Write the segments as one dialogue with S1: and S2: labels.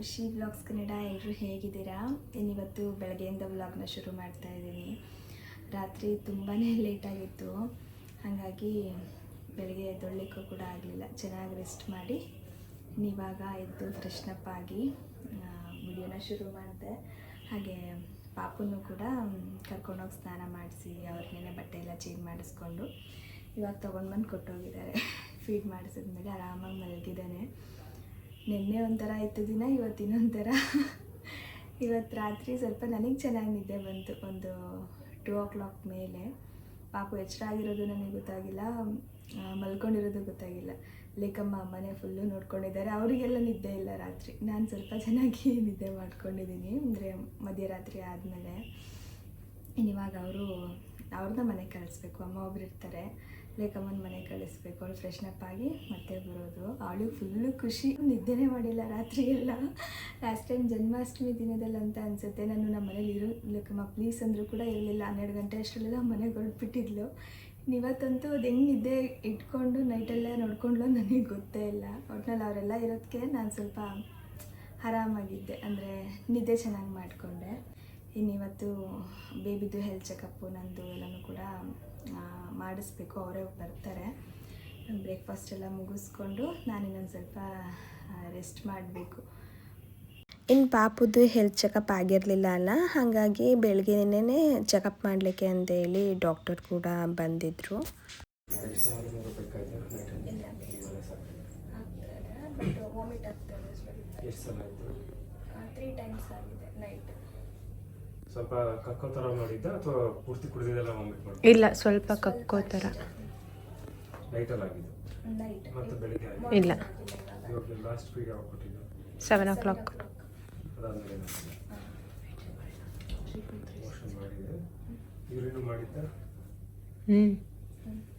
S1: ಋಷಿ blogs Kannada ಎಲ್ಲರೂ ಹೇಗಿದ್ದೀರಾ? ಇನ್ನಿವತ್ತು ಬೆಳಗ್ಗೆಯಿಂದ ಬ್ಲಾಗ್ನ ಶುರು ಮಾಡ್ತಾ ಇದ್ದೀನಿ. ರಾತ್ರಿ ತುಂಬಾ ಲೇಟಾಗಿತ್ತು ಹಾಗಾಗಿ ಬೆಳಗ್ಗೆ ಎದ್ದೊಳ್ಳಿಕ್ಕೂ ಕೂಡ ಆಗಲಿಲ್ಲ. ಚೆನ್ನಾಗಿ ರೆಸ್ಟ್ ಮಾಡಿ. ಇವಾಗ ಎದ್ದು ಫ್ರೆಶ್ನಪ್ ಆಗಿ ವಿಡಿಯೋನ ಶುರು ಮಾಡಿದೆ. ಹಾಗೆ ಪಾಪುನು ಕೂಡ ಕರ್ಕೊಂಡೋಗಿ ಸ್ನಾನ ಮಾಡಿಸಿ ಅವ್ರಿಗೇನೆ ಬಟ್ಟೆ ಎಲ್ಲ ಚೇಂಜ್ ಮಾಡಿಸ್ಕೊಂಡು, ಇವಾಗ ತೊಗೊಂಡು ಬಂದು ಕೊಟ್ಟೋಗಿದ್ದಾರೆ. ಫೀಡ್ ಮಾಡಿಸಿದ್ಮೇಲೆ ಆರಾಮಾಗಿ ಮಲಗಿದ್ದಾನೆ. ನಿನ್ನೆ ಒಂಥರ ಇತ್ತು ದಿನ ಇವತ್ತು ಇನ್ನೊಂಥರ ಇವತ್ತು ರಾತ್ರಿ ಸ್ವಲ್ಪ ನನಗೆ ಚೆನ್ನಾಗಿ ನಿದ್ದೆ ಬಂತು. ಒಂದು ಟೂ ಓ ಕ್ಲಾಕ್ ಮೇಲೆ. ಪಾಪು ಎಚ್ಚರ ಆಗಿರೋದು ನನಗೆ ಗೊತ್ತಾಗಿಲ್ಲ. ಮಲ್ಕೊಂಡಿರೋದು ಗೊತ್ತಾಗಿಲ್ಲ. ಲೇಕಮ್ಮ ಮನೆ ಫುಲ್ಲು ನೋಡ್ಕೊಂಡಿದ್ದಾರೆ. ಅವರಿಗೆಲ್ಲ ನಿದ್ದೆ ಇಲ್ಲ ರಾತ್ರಿ. ನಾನು ಸ್ವಲ್ಪ ಚೆನ್ನಾಗಿ ನಿದ್ದೆ ಮಾಡ್ಕೊಂಡಿದ್ದೀನಿ ಅಂದರೆ ಮಧ್ಯರಾತ್ರಿ ಆದಮೇಲೆ. ಇವಾಗ ಅವರು ಅವ್ರನ್ನ ಮನೆಗೆ ಕಳಿಸ್ಬೇಕು. ಅಮ್ಮ ಒಬ್ರು ಇರ್ತಾರೆ. ಲೇಕಮ್ಮನ ಮನೆಗೆ ಕಳಿಸ್ಬೇಕು. ಅವಳು ಫ್ರೆಶ್ನಪ್ ಆಗಿ ಮತ್ತೆ ಬರೋದು. ಅವಳಿಗೆ ಫುಲ್ಲು ಖುಷಿ. ನಿದ್ದೆನೇ ಮಾಡಿಲ್ಲ ರಾತ್ರಿ ಎಲ್ಲ. ಲಾಸ್ಟ್ ಟೈಮ್ ಜನ್ಮಾಷ್ಟಮಿ ದಿನದಲ್ಲಿ ಅಂತ ಅನಿಸುತ್ತೆ. ನಾನು ನಮ್ಮ ಮನೇಲಿ ಇರೋ ಲೇಕಮ್ಮ ಪ್ಲೀಸ್ ಅಂದರೂ ಕೂಡ ಇರಲಿಲ್ಲ. ಹನ್ನೆರಡು ಗಂಟೆ ಅಷ್ಟರಲ್ಲೆಲ್ಲ ಮನೆಗೆ ಹೊರಟ್ಬಿಟ್ಟಿದ್ಲು. ಇವತ್ತಂತೂ ಅದು ಹೆಂಗೆ ನಿದ್ದೆ ಇಟ್ಕೊಂಡು ನೈಟೆಲ್ಲ ನೋಡ್ಕೊಂಡ್ಲು ನನಗೆ ಗೊತ್ತೇ ಇಲ್ಲ. ಒಟ್ನಲ್ಲಿ ಅವರೆಲ್ಲ ಇರೋದಕ್ಕೆ ನಾನು ಸ್ವಲ್ಪ ಆರಾಮಾಗಿದ್ದೆ. ಅಂದರೆ ನಿದ್ದೆ ಚೆನ್ನಾಗಿ ಮಾಡಿಕೊಂಡೆ. ಇನ್ನಿವತ್ತು ಬೇಬಿದು ಹೆಲ್ತ್ ಚೆಕಪ್ಪು ನಂದು ಎಲ್ಲನೂ ಕೂಡ ಮಾಡಿಸ್ಬೇಕು ಅವರೇ ಬರ್ತಾರೆ. ಬ್ರೇಕ್ಫಾಸ್ಟ್ ಎಲ್ಲ ಮುಗಿಸ್ಕೊಂಡು ನಾನು ಇನ್ನೊಂದು ಸ್ವಲ್ಪ ರೆಸ್ಟ್ ಮಾಡಬೇಕು. ಇನ್ನು ಪಾಪದ್ದು ಹೆಲ್ತ್ ಚೆಕಪ್ ಆಗಿರಲಿಲ್ಲ ಅಲ್ಲ? ಹಾಗಾಗಿ ಬೆಳಗ್ಗೆನೇ ಚೆಕಪ್ ಮಾಡಲಿಕ್ಕೆ ಅಂತೇಳಿ ಡಾಕ್ಟರ್ ಕೂಡ ಬಂದಿದ್ದರು ವಾಮಿಟ್ ಆಗ್ತದೆ
S2: ಎಷ್ಟು ಸಲ ಆಯ್ತು?
S1: ತ್ರೀ ಟೈಮ್ಸ್ ಆಗಿದೆ.
S2: ಸ್ವಲ್ಪ ಕಕ್ಕೋ ಥರ ಮಾಡಿದ್ದ ಅಥವಾ ಪೂರ್ತಿ ಕುಡಿದಿದ್ದೆಲ್ಲ ವಾಮಿಟ್ ಮಾಡಿ
S3: ಇಲ್ಲ ಸ್ವಲ್ಪ ಕಕ್ಕೋ ಥರ
S2: ನೈಟಲ್ಲಿ ಆಗಿದ್ದು?
S1: ನೈಟ್
S2: ಮತ್ತು ಬೆಳಿಗ್ಗೆ
S3: ಇಲ್ಲ.
S2: ಇವಾಗ ಲಾಸ್ಟ್ ಫೀಡ್ ಯಾವಾಗ ಕೊಟ್ಟಿದ್ದು?
S3: ಸೆವೆನ್ ಓ ಕ್ಲಾಕ್
S2: ಅದಾದಮೇಲೆ ಮೋಷನ್ ಮಾಡಿದೆ. ಯೂರಿನು ಮಾಡಿದ್ದ?
S3: ಹ್ಞೂ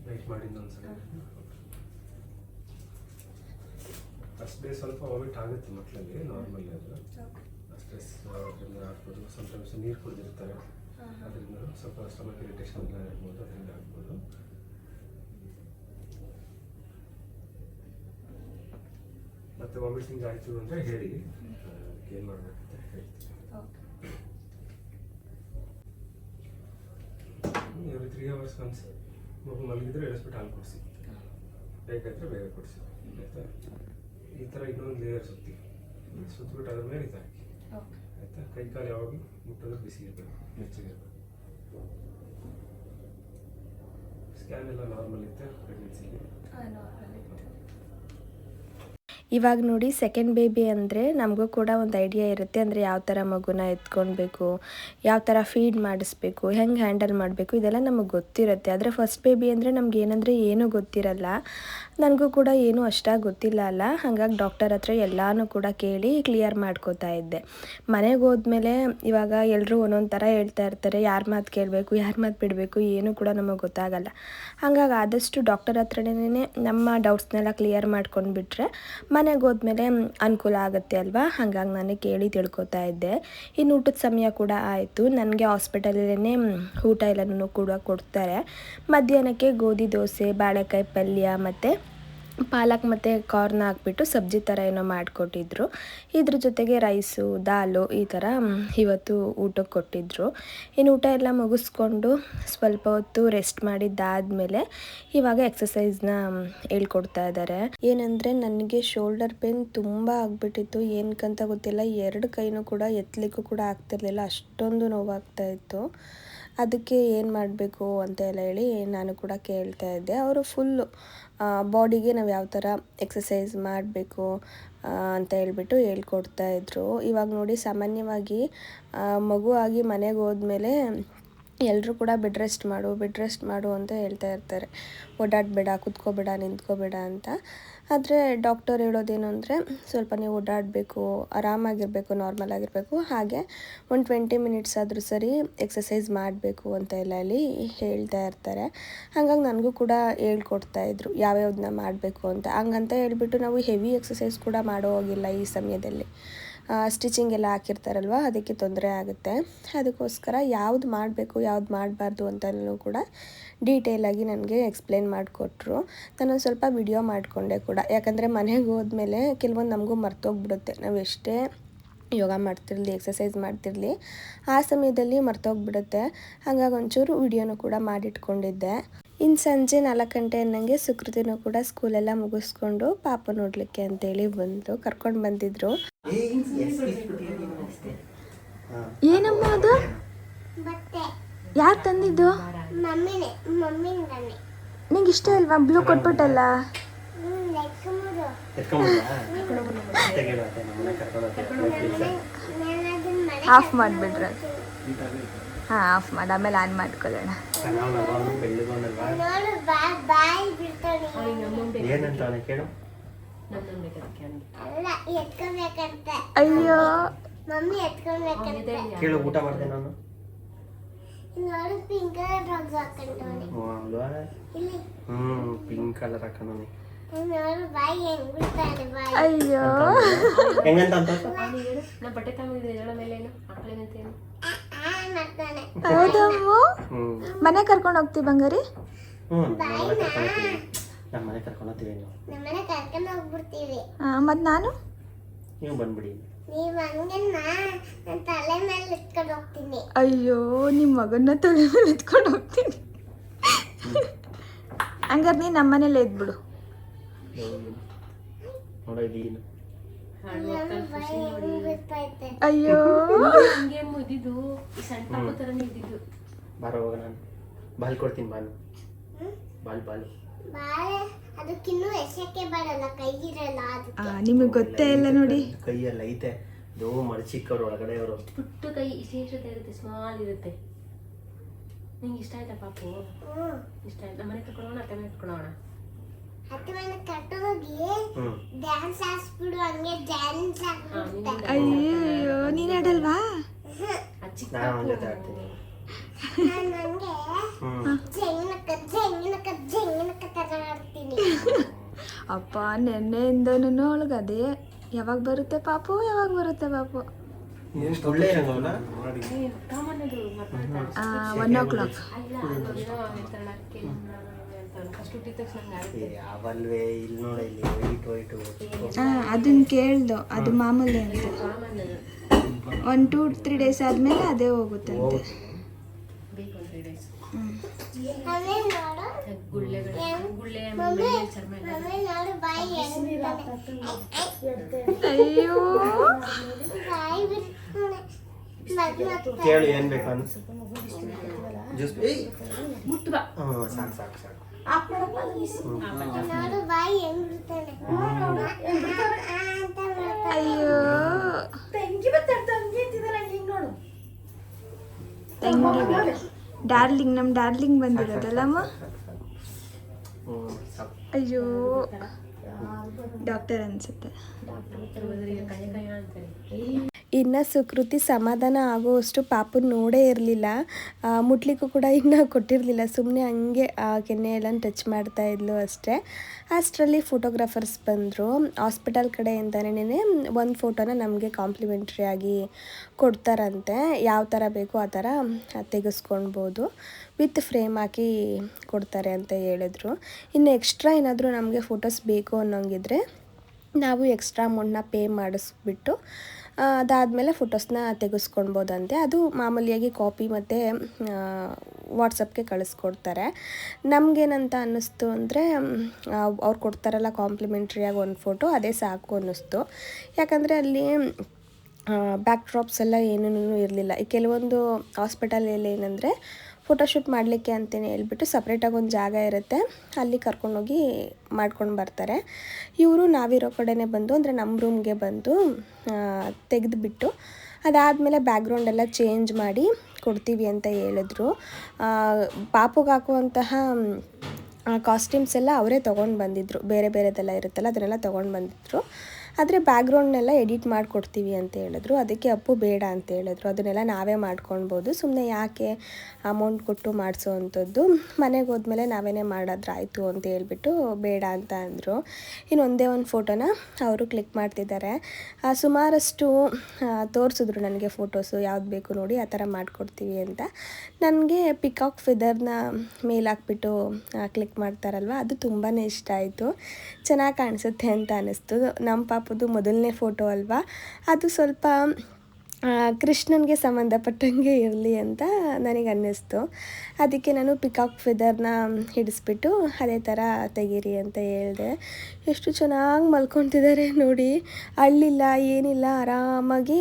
S2: ನೈಟ್ ಮಾಡಿದ್ದು ಒಂದ್ಸಲ ಫಸ್ಟ್ ಡೇ ಸ್ವಲ್ಪ ವಾಮಿಟ್ ಆಗುತ್ತೆ ಮಕ್ಕಳಲ್ಲಿ ನಾರ್ಮಲ್ ಅದು. ಸ್ಟ್ರೆಸ್ ಅದರಿಂದ ಆಗ್ಬೋದು ಸಮಟೈಮ್ಸ್ ನೀರು ಕುಡಿದಿರ್ತಾರೆ. ಅದರಿಂದ ಸ್ವಲ್ಪ ಸ್ಟಮಕ್ ಇರಿಟೇಷನ್ ಎಲ್ಲ ಇರ್ಬೋದು ಅದರಿಂದ ಆಗ್ಬೋದು ಮತ್ತೆ ವಾಮಿಟಿಂಗ್ ಆಯಿತು ಅಂದರೆ ಹೇಳಿ. ಏನು ಮಾಡಬೇಕಂತ ಹೇಳ್ತೀನಿ. ಎವ್ರಿ ತ್ರೀ ಅವರ್ಸ್ ಒನ್ಸ್ ಮಗು ಮಲಗಿದ್ರೆ ಎಳಿಸ್ಬಿಟ್ಟು ಹಾಲು ಕೊಡಿಸಿ. ಬೇಕಾದ್ರೆ ಬೇಗ ಕೊಡಿಸಿ. ಆಯಿತಾ? ಈ ಥರ ಇನ್ನೊಂದು ಲೇಯರ್ ಸುತ್ತಿ. ಸುತ್ತಬಿಟ್ಟು ಅದ್ರ ಮೇಲೆ ಇದು ಹಾಕಿ. ಆಯಿತಾ ಕೈ ಕಾಲು ಯಾವಾಗಲೂ ಮುಟ್ಟೋದು ಬಿಸಿ ಇರಬೇಕು ಬೆಚ್ಚಗಿರಬೇಕು ಸ್ಕ್ಯಾನ್ ಎಲ್ಲ ನಾರ್ಮಲ್ ಇತ್ತೆ. ಪ್ರೆಗ್ನೆನ್ಸಿಲಿ
S1: ಇವಾಗ ನೋಡಿ ಸೆಕೆಂಡ್ ಬೇಬಿ ಅಂದರೆ ನಮಗೂ ಕೂಡ ಒಂದು ಐಡಿಯಾ ಇರುತ್ತೆ. ಅಂದರೆ ಯಾವ ಥರ ಮಗುನ ಎತ್ಕೊಳ್ಬೇಕು, ಯಾವ ಥರ ಫೀಡ್ ಮಾಡಿಸ್ಬೇಕು, ಹೆಂಗೆ ಹ್ಯಾಂಡಲ್ ಮಾಡಬೇಕು, ಇದೆಲ್ಲ ನಮಗೆ ಗೊತ್ತಿರುತ್ತೆ. ಆದರೆ ಫಸ್ಟ್ ಬೇಬಿ ಅಂದರೆ ನಮ್ಗೆ ಏನಂದರೆ ಏನೂ ಗೊತ್ತಿರಲ್ಲ. ನನಗೂ ಕೂಡ ಏನೂ ಅಷ್ಟಾಗಿ ಗೊತ್ತಿಲ್ಲ ಅಲ್ಲ. ಹಾಗಾಗಿ ಡಾಕ್ಟರ್ ಹತ್ರ ಎಲ್ಲನೂ ಕೂಡ ಕೇಳಿ ಕ್ಲಿಯರ್ ಮಾಡ್ಕೋತಾ ಇದ್ದೆ. ಮನೆಗೆ ಹೋದ್ಮೇಲೆ ಇವಾಗ ಎಲ್ಲರೂ ಒಂದೊಂದು ಥರ ಹೇಳ್ತಾ ಇರ್ತಾರೆ. ಯಾರ ಮಾತು ಕೇಳಬೇಕು, ಯಾರ ಮಾತು ಬಿಡಬೇಕು, ಏನೂ ಕೂಡ ನಮಗೆ ಗೊತ್ತಾಗಲ್ಲ. ಹಾಗಾಗಿ ಆದಷ್ಟು ಡಾಕ್ಟರ್ ಹತ್ರನೇ ನಮ್ಮ ಡೌಟ್ಸ್ನೆಲ್ಲ ಕ್ಲಿಯರ್ ಮಾಡ್ಕೊಂಡು ಬಿಟ್ಟರೆ ಮನೆಗೆ ಹೋದ್ಮೇಲೆ ಅನುಕೂಲ ಆಗುತ್ತೆ ಅಲ್ವಾ? ಹಾಗಾಗಿ ನಾನು ಕೇಳಿ ತಿಳ್ಕೊತಾ ಇದ್ದೆ. ಇನ್ನು ಊಟದ ಸಮಯ ಕೂಡ ಆಯಿತು. ನನಗೆ ಹಾಸ್ಪಿಟಲಲ್ಲೇ ಊಟ ಎಲ್ಲನೂ ಕೂಡ ಕೊಡ್ತಾರೆ. ಮಧ್ಯಾಹ್ನಕ್ಕೆ ಗೋಧಿ ದೋಸೆ, ಬಾಳೆಕಾಯಿ ಪಲ್ಯ ಮತ್ತು ಪಾಲಕ್ ಮತ್ತು ಕಾರ್ನ್ ಹಾಕ್ಬಿಟ್ಟು ಸಬ್ಜಿ ಥರ ಏನೋ ಮಾಡಿಕೊಟ್ಟಿದ್ರು. ಇದ್ರ ಜೊತೆಗೆ ರೈಸು ದಾಲು ಈ ಥರ ಇವತ್ತು ಊಟಕ್ಕೆ ಕೊಟ್ಟಿದ್ರು. ಇನ್ನು ಊಟ ಎಲ್ಲ ಮುಗಿಸ್ಕೊಂಡು ಸ್ವಲ್ಪ ಹೊತ್ತು ರೆಸ್ಟ್ ಮಾಡಿದ್ದಾದಮೇಲೆ ಇವಾಗ ಎಕ್ಸಸೈಸ್ನ ಹೇಳ್ಕೊಡ್ತಾ ಇದ್ದಾರೆ ಏನಂದರೆ ನನಗೆ ಶೋಲ್ಡರ್ ಪೇನ್ ತುಂಬ ಆಗಿಬಿಟ್ಟಿತ್ತು. ಏನಕ್ಕಂತ ಗೊತ್ತಿಲ್ಲ. ಎರಡು ಕೈನೂ ಕೂಡ ಎತ್ತಲಿಕ್ಕೂ ಕೂಡ ಆಗ್ತಿರ್ಲಿಲ್ಲ. ಅಷ್ಟೊಂದು ನೋವಾಗ್ತಾ ಇತ್ತು. ಅದಕ್ಕೆ ಏನು ಮಾಡಬೇಕು ಅಂತ ಎಲ್ಲ ಹೇಳಿ ನಾನು ಕೂಡ ಕೇಳ್ತಾ ಇದ್ದೆ. ಅವರು ಫುಲ್ಲು ಬಾಡಿಗೆ ನಾವು ಯಾವ ಥರ ಎಕ್ಸಸೈಸ್ ಮಾಡಬೇಕು ಅಂತ ಹೇಳ್ಬಿಟ್ಟು ಹೇಳ್ಕೊಡ್ತಾ ಇದ್ರು. ಇವಾಗ ನೋಡಿ ಸಾಮಾನ್ಯವಾಗಿ ಮಗುವಾಗಿ ಮನೆಗೆ ಹೋದ್ಮೇಲೆ ಎಲ್ಲರೂ ಕೂಡ ಬೆಡ್ ರೆಸ್ಟ್ ಮಾಡು ಬೆಡ್ ರೆಸ್ಟ್ ಮಾಡು ಅಂತ ಹೇಳ್ತಾ ಇರ್ತಾರೆ. ಓಡಾಡಬೇಡ, ಕುತ್ಕೋಬೇಡ, ನಿಂತ್ಕೋಬೇಡ ಅಂತ. ಆದರೆ ಡಾಕ್ಟರ್ ಹೇಳೋದೇನು ಅಂದರೆ, ಸ್ವಲ್ಪ ನೀವು ಓಡಾಡಬೇಕು, ಆರಾಮಾಗಿರಬೇಕು ನಾರ್ಮಲ್ ಆಗಿರಬೇಕು, ಹಾಗೆ ಒಂದು ಟ್ವೆಂಟಿ ಮಿನಿಟ್ಸ್ ಆದರೂ ಸರಿ ಎಕ್ಸಸೈಸ್ ಮಾಡಬೇಕು ಅಂತ ಎಲ್ಲ ಹೇಳಿ ಹೇಳ್ತಾ ಇರ್ತಾರೆ. ಹಾಗಾಗಿ ನನಗೂ ಕೂಡ ಹೇಳ್ಕೊಡ್ತಾ ಇದ್ರು ಯಾವ್ಯಾವ್ದನ್ನ ಮಾಡಬೇಕು ಅಂತ. ಹಂಗಂತ ಹೇಳ್ಬಿಟ್ಟು ನಾವು ಹೆವಿ ಎಕ್ಸಸೈಸ್ ಕೂಡ ಮಾಡೋ ಹೋಗಿಲ್ಲ ಈ ಸಮಯದಲ್ಲಿ. ಸ್ಟಿಚಿಂಗ್ ಎಲ್ಲ ಹಾಕಿರ್ತಾರಲ್ವ, ಅದಕ್ಕೆ ತೊಂದರೆ ಆಗುತ್ತೆ. ಅದಕ್ಕೋಸ್ಕರ ಯಾವ್ದು ಮಾಡಬೇಕು, ಯಾವ್ದು ಮಾಡಬಾರ್ದು ಅಂತಲೂ ಕೂಡ ಡೀಟೇಲಾಗಿ ನನಗೆ ಎಕ್ಸ್ಪ್ಲೇನ್ ಮಾಡಿಕೊಟ್ರು. ನಾನು ಸ್ವಲ್ಪ ವಿಡಿಯೋ ಮಾಡಿಕೊಂಡೆ ಕೂಡ. ಯಾಕಂದರೆ ಮನೆಗೆ ಹೋದ್ಮೇಲೆ ಕೆಲವೊಂದು ನಮಗೂ ಮರ್ತೋಗ್ಬಿಡುತ್ತೆ. ನಾವು ಎಷ್ಟೇ ಯೋಗ ಮಾಡ್ತಿರಲಿ ಎಕ್ಸಸೈಸ್ ಮಾಡ್ತಿರಲಿ ಆ ಸಮಯದಲ್ಲಿ ಮರ್ತೋಗ್ಬಿಡುತ್ತೆ. ಹಾಗಾಗಿ ಒಂಚೂರು ವಿಡಿಯೋನು ಕೂಡ ಮಾಡಿಟ್ಕೊಂಡಿದ್ದೆ. ಇನ್ನು ಸಂಜೆ ನಾಲ್ಕು ಗಂಟೆ ಅನ್ನಂಗೆ ಸುಕೃತಿನೂ ಕೂಡ ಸ್ಕೂಲೆಲ್ಲ ಮುಗಿಸ್ಕೊಂಡು ಪಾಪ ನೋಡಲಿಕ್ಕೆ ಅಂತೇಳಿ ಬಂದು ಕರ್ಕೊಂಡು ಬಂದಿದ್ರು. ಏನಮ್ಮ ಅದು? ಯಾರು ತಂದಿದ್ದು? ನಿಂಗೆ ಇಷ್ಟ ಇಲ್ವಾ? ಬ್ಲೂ ಕೊಟ್ಬಿಟ್ಟಲ್ಲ? ಆಫ್ ಮಾಡಿಬಿಟ್ರೆ. ಹಾಂ ಆಫ್ ಮಾಡಿ. ಆಮೇಲೆ ಆನ್ ಮಾಡ್ಕೊಳ್ಳೋಣ. ಅಯ್ಯೋ.
S2: ಕೇಳು ಊಟ ಮಾಡಿದೆ ನಾನು.
S4: ಪಿಂಕ್ ಕಲರ್ ಹಾಕೊಂಡವನೆ
S1: ಅಯ್ಯೋ.
S2: ಹೆಂಗಂತ ಅಂತ
S5: ನಾ ಬಟ್ಟೆ ತಗೊಂಡಿದ್ದೆ ಹೇಳೋ ಮೇಲೆ ಏನು? ಹಾಕ್ಲೇನಂತೇನು
S4: ಏನು?
S1: ಹೌದಮ್ಮ. ಮನೆ ಕರ್ಕೊಂಡು ಹೋಗ್ತೀವಿ ಬಂಗಾರಿ?
S2: ಹ್ಞೂ ನಮ್ಮ ಮನೆ ಕರ್ಕೊಂಡು ಹೋಗ್ತೀವಿ ನಮ್ಮ ಮನೆ ಕರ್ಕೊಂಡು ಹೋಗ್ತೀವಿ ನೀವು
S4: ನಮ್ಮನೆ ಕರ್ಕೊಂಡು ಹೋಗ್ಬಿಡ್ತೀವಿ.
S1: ಮತ್ತು ನಾನು?
S2: ನೀವು ಬಂದ್ಬಿಡಿ.
S4: ನೀವ್ ಹಂಗನ್ನ ನನ್ನ ತಲೆ ಮೇಲೆ ಇಟ್ಕೊಂಡು ಹೋಗ್ತೀನಿ.
S1: ಅಯ್ಯೋ ನಿಮ್ಮ ಮಗನ್ನ ತಲೆ ಮೇಲೆ ಇಟ್ಕೊಂಡು ಹೋಗ್ತೀನಿ. ಹಂಗಾರೆ ನೀನು ನಮ್ಮನೇಲೆ ಇದ್ಬಿಡು.
S2: ನೋಡ ಇದೇನು
S4: ನಾನು ಬಾಯಿ ಹೆಂಗ್
S1: ಅಯ್ಯೋ.
S5: ಹಿಂಗೆ ಮುದಿದು ಈ ಸಣ್ಣ ಪಾಪು ಥರನೇ ಇದ್ದಿದ್ದು.
S2: ಬಾರ ನಾನು. ಬಾಲ್ ಕೊಡ್ತೀನಿ ಬಾಲು. Ball ball.
S4: ಬಾಳೆ ಅದಕ್ಕಿನ್ನೂ ಎಸಕ್ಕೆ ಬರಲ್ಲ ಕೈಗಿರಲ್ಲ ಅದಕ್ಕೆ.
S1: ನಿಮಗೆ ಗೊತ್ತೇ ಇಲ್ಲ ನೋಡಿ.
S2: ಕೈಯಲ್ಲಿ ಐತೆ. ಅದು ಮಡಚಿಕ್ಕವ್ರು ಒಳಗಡೆ ಅವರು.
S5: ಪುಟ್ಟು ಕೈ ಇಷ್ಟೇ ಇರುತ್ತೆ ಸ್ಮಾಲ್ ಇರುತ್ತೆ. ನಿಂಗೆ ಇಷ್ಟ ಆಯ್ತಾ ಪಾಪು?
S4: ಹ್ಮ್.
S5: ಇಷ್ಟ ಆಯ್ತಾ. ನಮ್ಮ ಮನೆ ಅತ್ತೆ ಮನೆ ಕರ್ಕೊಳ್ಳೋಣ
S4: ಹತ್ತು ಡ್ಯಾನ್ಸ್ ಹಾಕ್ಸ್ಬಿಡು ಹಂಗೆ ಡ್ಯಾನ್ಸ್
S1: ಅಯ್ಯೋ ನೀನು ಆಡಲ್ವಾ
S2: ನಾನು ಅವನ ಜೊತೆ ಆಡ್ತೀನಿ
S4: ತರ ಆಡ್ತೀನಿ
S1: ಅಪ್ಪ ನೆನ್ನೆಯಿಂದನೂ ಅವಳಿಗೆ ಅದೇ. ಯಾವಾಗ ಬರುತ್ತೆ ಪಾಪು ಯಾವಾಗ ಬರುತ್ತೆ ಪಾಪು? ಒನ್ ಓ ಕ್ಲಾಕ್
S5: ನಂಗೆ
S2: ಇಲ್ಲಿ ನೋಡ ಇಲ್ಲಿ ವೈಟ್ ವೈಟ್
S1: ಹಾಂ ಅದನ್ನ ಕೇಳ್ದು ಅದು ಮಾಮೂಲಿ ಅಂತ.
S5: ಒಂದು
S1: ಒನ್ ಟೂ ತ್ರೀ ಡೇಸ್ ಆದಮೇಲೆ ಅದೇ ಹೋಗುತ್ತಂತೆ
S5: ಬೇಕು ಒಂದು ಡೇಸ್
S4: ಆಮೇಲೆ ನೋಡು
S5: ಗುಳ್ಳೆಗಳು ಗುಳ್ಳೆ
S4: ಮಮ್ಮಿ
S5: ಆಮೇಲೆ ಚರ್ಮ ಎಲ್ಲ
S4: ಮಮ್ಮಿ ನೋಡು ಬಾಯಿ ಹೆಂಗ್ ಬಿಡ್ತಾನೆ.
S1: ಅಯ್ಯೋ.
S2: ಕೇಳು ಏನ್ ಬೇಕು ಜ್ಯೂಸ್
S5: ಮುಟ್ಟು
S2: ಸಾಕು ಸಾಕು.
S1: ಅಯ್ಯೋ. ತಂಗಿ ಡಾರ್ಲಿಂಗ್ ನಮ್ಮ ಡಾರ್ಲಿಂಗ್ ಬಂದಿರೋದಲ್ಲಮ್ಮ? ಅಯ್ಯೋ. ಡಾಕ್ಟರ್ ಅನ್ಸುತ್ತೆ.
S5: ಕೈ ಕೈ ಅಂತಾರೆ.
S1: ಇನ್ನು ಸುಕೃತಿ ಸಮಾಧಾನ ಆಗುವಷ್ಟು ಪಾಪನ ನೋಡೇ ಇರಲಿಲ್ಲ. ಮುಟ್ಲಿಕ್ಕೂ ಕೂಡ ಇನ್ನು ಕೊಟ್ಟಿರಲಿಲ್ಲ. ಸುಮ್ಮನೆ ಹಂಗೆ, ಆ ಕೆನ್ನೆ ಎಲ್ಲ ಟಚ್ ಮಾಡ್ತಾ ಇದ್ಲು ಅಷ್ಟೇ. ಅಷ್ಟರಲ್ಲಿ ಫೋಟೋಗ್ರಾಫರ್ಸ್ ಬಂದರು. ಹಾಸ್ಪಿಟಲ್ ಕಡೆಯಿಂದನೇ ಒಂದು ಫೋಟೋನ ನಮಗೆ ಕಾಂಪ್ಲಿಮೆಂಟ್ರಿ ಆಗಿ ಕೊಡ್ತಾರಂತೆ. ಯಾವ ಥರ ಬೇಕೋ ಆ ಥರ ತೆಗೆಸ್ಕೊಳ್ಬೋದು ವಿತ್ ಫ್ರೇಮ್ ಹಾಕಿ ಕೊಡ್ತಾರೆ ಅಂತ ಹೇಳಿದ್ರು. ಇನ್ನು ಎಕ್ಸ್ಟ್ರಾ ಏನಾದರೂ ನಮಗೆ ಫೋಟೋಸ್ ಬೇಕು ಅನ್ನೋಂಗಿದ್ರೆ, ನಾವು ಎಕ್ಸ್ಟ್ರಾ ಅಮೌಂಟ್ನ ಪೇ ಮಾಡಿಸ್ಬಿಟ್ಟು ಅದಾದಮೇಲೆ ಫೋಟೋಸ್ನ ತೆಗೆಸ್ಕೊಳ್ಬೋದಂತೆ ಅದು ಮಾಮೂಲಿಯಾಗಿ ಕಾಪಿ ಮತ್ತು ವಾಟ್ಸಪ್ಗೆ ಕಳಿಸ್ಕೊಡ್ತಾರೆ. ನಮಗೇನಂತ ಅನ್ನಿಸ್ತು ಅಂದರೆ ಅವ್ರು ಕೊಡ್ತಾರಲ್ಲ ಕಾಂಪ್ಲಿಮೆಂಟ್ರಿಯಾಗಿ ಒಂದು ಫೋಟೋ, ಅದೇ ಸಾಕು ಅನ್ನಿಸ್ತು. ಯಾಕಂದರೆ ಅಲ್ಲಿ ಬ್ಯಾಕ್ ಡ್ರಾಪ್ಸ್ ಎಲ್ಲ ಏನೇನೂ ಇರಲಿಲ್ಲ. ಈ ಕೆಲವೊಂದು ಹಾಸ್ಪಿಟಲಲ್ಲಿ ಏನಂದರೆ ಫೋಟೋಶೂಟ್ ಮಾಡಲಿಕ್ಕೆ ಅಂತಲೇ ಹೇಳ್ಬಿಟ್ಟು ಸಪ್ರೇಟಾಗಿ ಒಂದು ಜಾಗ ಇರುತ್ತೆ. ಅಲ್ಲಿ ಕರ್ಕೊಂಡೋಗಿ ಮಾಡ್ಕೊಂಡು ಬರ್ತಾರೆ. ಇವರು ನಾವಿರೋ ಕಡೆನೇ ಬಂದು, ಅಂದರೆ ನಮ್ಮ ರೂಮ್ಗೆ ಬಂದು ತೆಗೆದುಬಿಟ್ಟು ಅದಾದಮೇಲೆ ಬ್ಯಾಕ್ಗ್ರೌಂಡ್ ಎಲ್ಲ ಚೇಂಜ್ ಮಾಡಿ ಕೊಡ್ತೀವಿ ಅಂತ ಹೇಳಿದ್ರು. ಪಾಪುಗೆ ಹಾಕುವಂತಹ ಕಾಸ್ಟ್ಯೂಮ್ಸ್ ಎಲ್ಲ ಅವರೇ ತೊಗೊಂಡು ಬಂದಿದ್ದರು ಬೇರೆ ಬೇರೆದೆಲ್ಲ ಇರುತ್ತಲ್ಲ, ಅದನ್ನೆಲ್ಲ ತೊಗೊಂಡು ಬಂದಿದ್ದರು ಆದರೆ ಬ್ಯಾಕ್ಗ್ರೌಂಡ್ನೆಲ್ಲ ಎಡಿಟ್ ಮಾಡಿಕೊಡ್ತೀವಿ ಅಂತ ಹೇಳಿದ್ರು. ಅದಕ್ಕೆ ಅಪ್ಪು ಬೇಡ ಅಂತ ಹೇಳಿದ್ರು. ಅದನ್ನೆಲ್ಲ ನಾವೇ ಮಾಡ್ಕೊಳ್ಬೋದು. ಸುಮ್ಮನೆ ಯಾಕೆ ಅಮೌಂಟ್ ಕೊಟ್ಟು ಮಾಡಿಸೋ ಅಂಥದ್ದು ಮನೆಗೆ ಹೋದ್ಮೇಲೆ ನಾವೇನೇ ಮಾಡಿದ್ರಾಯ್ತು ಅಂತ ಹೇಳ್ಬಿಟ್ಟು ಬೇಡ ಅಂತ ಅಂದರು. ಇನ್ನು ಒಂದೇ ಒಂದು ಫೋಟೋನ ಅವರು ಕ್ಲಿಕ್ ಮಾಡ್ತಿದ್ದಾರೆ. ಸುಮಾರಷ್ಟು ತೋರಿಸಿದ್ರು ನನಗೆ ಫೋಟೋಸು ಯಾವ್ದು ಬೇಕು ನೋಡಿ ಆ ಥರ ಮಾಡಿಕೊಡ್ತೀವಿ ಅಂತ. ನನಗೆ ಪಿಕಾಕ್ ಫೆದರ್ನ ಮೇಲಾಕ್ಬಿಟ್ಟು ಕ್ಲಿಕ್ ಮಾಡ್ತಾರಲ್ವ? ಅದು ತುಂಬಾ ಇಷ್ಟ ಆಯಿತು. ಚೆನ್ನಾಗಿ ಕಾಣಿಸುತ್ತೆ ಅಂತ ಅನ್ನಿಸ್ತು ನಮ್ಮ ಪಾಪದು ಮೊದಲನೇ ಫೋಟೋ ಅಲ್ವಾ ಅದು ಸ್ವಲ್ಪ ಕೃಷ್ಣನಿಗೆ ಸಂಬಂಧಪಟ್ಟಂಗೆ ಇರಲಿ ಅಂತ ನನಗೆ ಅನ್ನಿಸ್ತು ಅದಕ್ಕೆ ನಾನು ಪಿಕಾಕ್ ಫೆದರ್ನ ಹಿಡಿಸ್ಬಿಟ್ಟು ಅದೇ ಥರ ತೆಗೀರಿ ಅಂತ ಹೇಳಿದೆ ಎಷ್ಟು ಚೆನ್ನಾಗಿ ಮಲ್ಕೊತಿದ್ದಾರೆ ನೋಡಿ ಅಳ್ಳಿಲ್ಲ ಏನಿಲ್ಲ ಆರಾಮಾಗಿ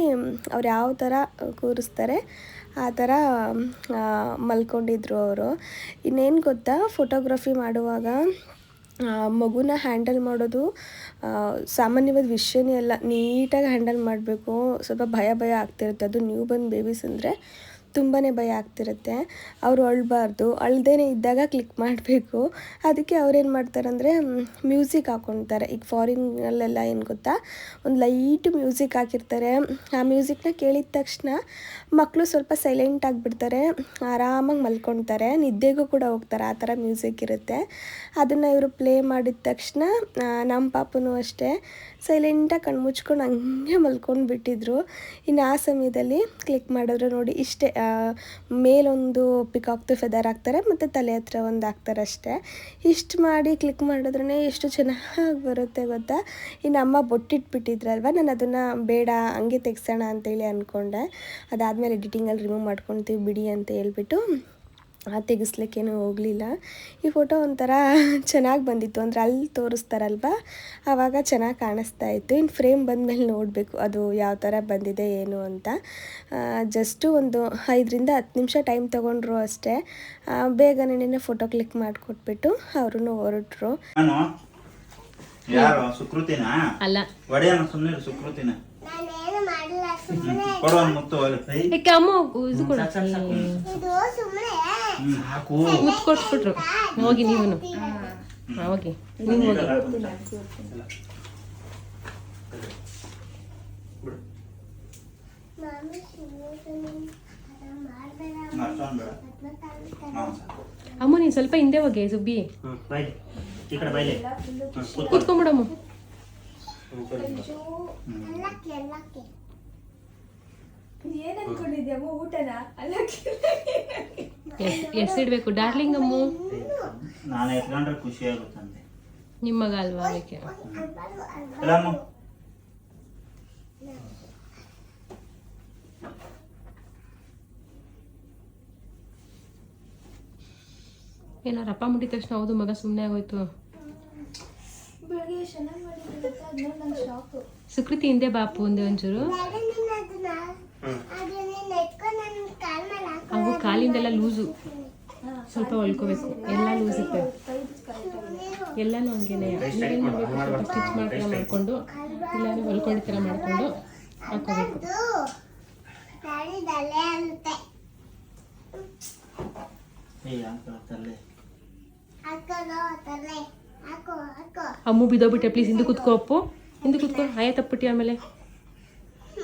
S1: ಅವ್ರು ಯಾವ ಥರ ಕೂರಿಸ್ತಾರೆ ಆ ಥರ ಮಲ್ಕೊಂಡಿದ್ರು ಅವರು ಇನ್ನೇನು ಗೊತ್ತಾ ಫೋಟೋಗ್ರಫಿ ಮಾಡುವಾಗ ಮಗುನ ಹ್ಯಾಂಡಲ್ ಮಾಡೋದು ಸಾಮಾನ್ಯವಾದ ವಿಷಯನೇ ಅಲ್ಲ, ನೀಟಾಗಿ ಹ್ಯಾಂಡಲ್ ಮಾಡಬೇಕು. ಸ್ವಲ್ಪ ಭಯ ಭಯ ಆಗ್ತಿರುತ್ತೆ. ಅದು ನ್ಯೂ ಬರ್ನ್ ಬೇಬೀಸ್ ಅಂದರೆ ತುಂಬಾ ಭಯ ಆಗ್ತಿರುತ್ತೆ. ಅವರು ಅಳಬಾರ್ದು. ಅಳ್ದೇ ಇದ್ದಾಗ ಕ್ಲಿಕ್ ಮಾಡಬೇಕು. ಅದಕ್ಕೆ ಅವ್ರೇನು ಮಾಡ್ತಾರಂದರೆ ಮ್ಯೂಸಿಕ್ ಹಾಕ್ಕೊಳ್ತಾರೆ ಈಗ ಫಾರಿನಲ್ಲೆಲ್ಲ ಏನು ಗೊತ್ತಾ? ಒಂದು ಲೈಟ್ ಮ್ಯೂಸಿಕ್ ಹಾಕಿರ್ತಾರೆ. ಆ ಮ್ಯೂಸಿಕ್ನ ಕೇಳಿದ ತಕ್ಷಣ ಮಕ್ಕಳು ಸ್ವಲ್ಪ ಸೈಲೆಂಟ್ ಆಗಿಬಿಡ್ತಾರೆ. ಆರಾಮಾಗಿ ಮಲ್ಕೊತಾರೆ. ನಿದ್ದೆಗೂ ಕೂಡ ಹೋಗ್ತಾರೆ. ಆ ಥರ ಮ್ಯೂಸಿಕ್ ಇರುತ್ತೆ. ಅದನ್ನು ಇವರು ಪ್ಲೇ ಮಾಡಿದ ತಕ್ಷಣ ನಮ್ಮ ಪಾಪನೂ ಅಷ್ಟೇ. ಸೈಲೆಂಟಾಗಿ ಕಣ್ಣು ಮುಚ್ಕೊಂಡು ಹಂಗೆ ಮಲ್ಕೊಂಡು ಬಿಟ್ಟಿದ್ರು. ಇನ್ನು ಆ ಸಮಯದಲ್ಲಿ ಕ್ಲಿಕ್ ಮಾಡಿದ್ರು ನೋಡಿ ಇಷ್ಟೇ ಮೇಲೊಂದು ಪಿಕಾಕ್ದು ಫೆದರ್ ಹಾಕ್ತಾರೆ, ಮತ್ತು ತಲೆ ಹತ್ರ ಒಂದು ಹಾಕ್ತಾರೆ ಅಷ್ಟೇ. ಇಷ್ಟು ಮಾಡಿ ಕ್ಲಿಕ್ ಮಾಡಿದ್ರೇ ಎಷ್ಟು ಚೆನ್ನಾಗಿ ಬರುತ್ತೆ ಗೊತ್ತಾ? ಇನ್ನು ಅಮ್ಮ ಬೊಟ್ಟಿಟ್ಬಿಟ್ಟಿದ್ರಲ್ವ, ನಾನು ಅದನ್ನು ಬೇಡ, ಹಂಗೆ ತೆಗ್ಸೋಣ ಅಂತೇಳಿ ಅಂದ್ಕೊಂಡೆ. ಅದಾದಮೇಲೆ ಎಡಿಟಿಂಗಲ್ಲಿ ರಿಮೂವ್ ಮಾಡ್ಕೊತೀವಿ ಬಿಡಿ ಅಂತ ಹೇಳ್ಬಿಟ್ಟು ತೆಗಿಸ್ಲಿಕ್ಕೇನು ಹೋಗಲಿಲ್ಲ. ಈ ಫೋಟೋ ಒಂಥರ ಚೆನ್ನಾಗಿ ಬಂದಿತ್ತು. ಅಂದರೆ ಅಲ್ಲಿ ತೋರಿಸ್ತಾರಲ್ವ? ಆವಾಗ ಚೆನ್ನಾಗಿ ಕಾಣಿಸ್ತಾ ಇತ್ತು. ಇನ್ನು ಫ್ರೇಮ್ ಬಂದಮೇಲೆ ನೋಡಬೇಕು ಅದು ಯಾವ ಥರ ಬಂದಿದೆ ಏನು ಅಂತ. ಜಸ್ಟು ಒಂದು ಐದರಿಂದ ಹತ್ತು ನಿಮಿಷ ಟೈಮ್ ತೊಗೊಂಡ್ರು ಅಷ್ಟೇ. ಬೇಗ ಬೇಗನೆ ಫೋಟೋ ಕ್ಲಿಕ್ ಮಾಡಿಕೊಟ್ಬಿಟ್ಟು ಅವರು ಹೊರಟ್ರು.
S6: ನಾನು? ಯಾರು? ಸುಕೃತಿನ?
S5: ಅಲ್ಲ.
S6: ಸುಮ್ಮನೆ ಮುತ್ತು
S5: ಕೊಟ್ಬಿಟ್ರು. ಹೋಗಿ ನೀವು ಹೋಗಿ. ನೀವು ಹೋಗಿ. ಅಮ್ಮ ನೀನು ಸ್ವಲ್ಪ ಹಿಂದೆ ಹೋಗಿ ಸುಬ್ಬಿ.
S2: ಹ್ಞೂ ಕಡೆ ಬಾಯ್ಲಿ
S5: ಕೂತ್ಕೊಂಬಿಡಮ್ಮ
S4: ಎಲ್ಲಕ್ಕೆ ಎಲ್ಲಕ್ಕೆ
S5: ಎಷ್ಟಿಡ್ಬೇಕು ಡಾರ್ಲಿಂಗ್ ಅಮ್ಮ.
S6: ನಾನು ಎತ್ಕೊಂಡ್ರೆ ಖುಷಿ ಆಗುತ್ತಂತೆ.
S5: ನಿಮ್ಮ ಮಗ ಅಲ್ವಾ ಅದಕ್ಕೆ?
S6: ಏನೋ
S5: ಏನಾರ ಅಪ್ಪ ಮುಟ್ಟಿದ ತಕ್ಷಣ ಹೌದು ಮಗ ಸುಮ್ಮನೆ ಆಗೋಯ್ತು. ಸುಕೃತಿ ಹಿಂದೆ ಬಾಪು ಒಂದೇ ಒಂಚೂರು. ಅವು ಕಾಲಿಂದೆಲ್ಲ ಲೂಸು. ಸ್ವಲ್ಪ ಹೊಲ್ಕೋಬೇಕು. ಎಲ್ಲ ಲೂಸ್ ಇರ್ತವೆ ಎಲ್ಲನೂ ಹಂಗೇನೆ. ಸ್ಟಿಚ್ ಮಾಡ್ತೀರ ಮಾಡಿಕೊಂಡು ಇಲ್ಲಾಂದ್ರೆ ಹೊಲ್ಕೊಂಡು ಥರ ಮಾಡ್ಕೊಂಡು ಹಾಕೋಬೇಕು. ಅಮ್ಮು ಬಿದ್ದೋಗ್ಬಿಟ್ಟೆ ಪ್ಲೀಸ್ ಹಿಂದೆ ಕುತ್ಕೋ ಅಪ್ಪು. ಹಿಂದೆ ಕುತ್ಕೋ. ಆಯ ತಪ್ಪಿಟ್ಟಿ ಆಮೇಲೆ
S4: ಮಮ್ಮಿ ಅಜ್ಜಿ
S6: ಹಾ ಆಯ್ತು ಸುಮ್ಮನೆ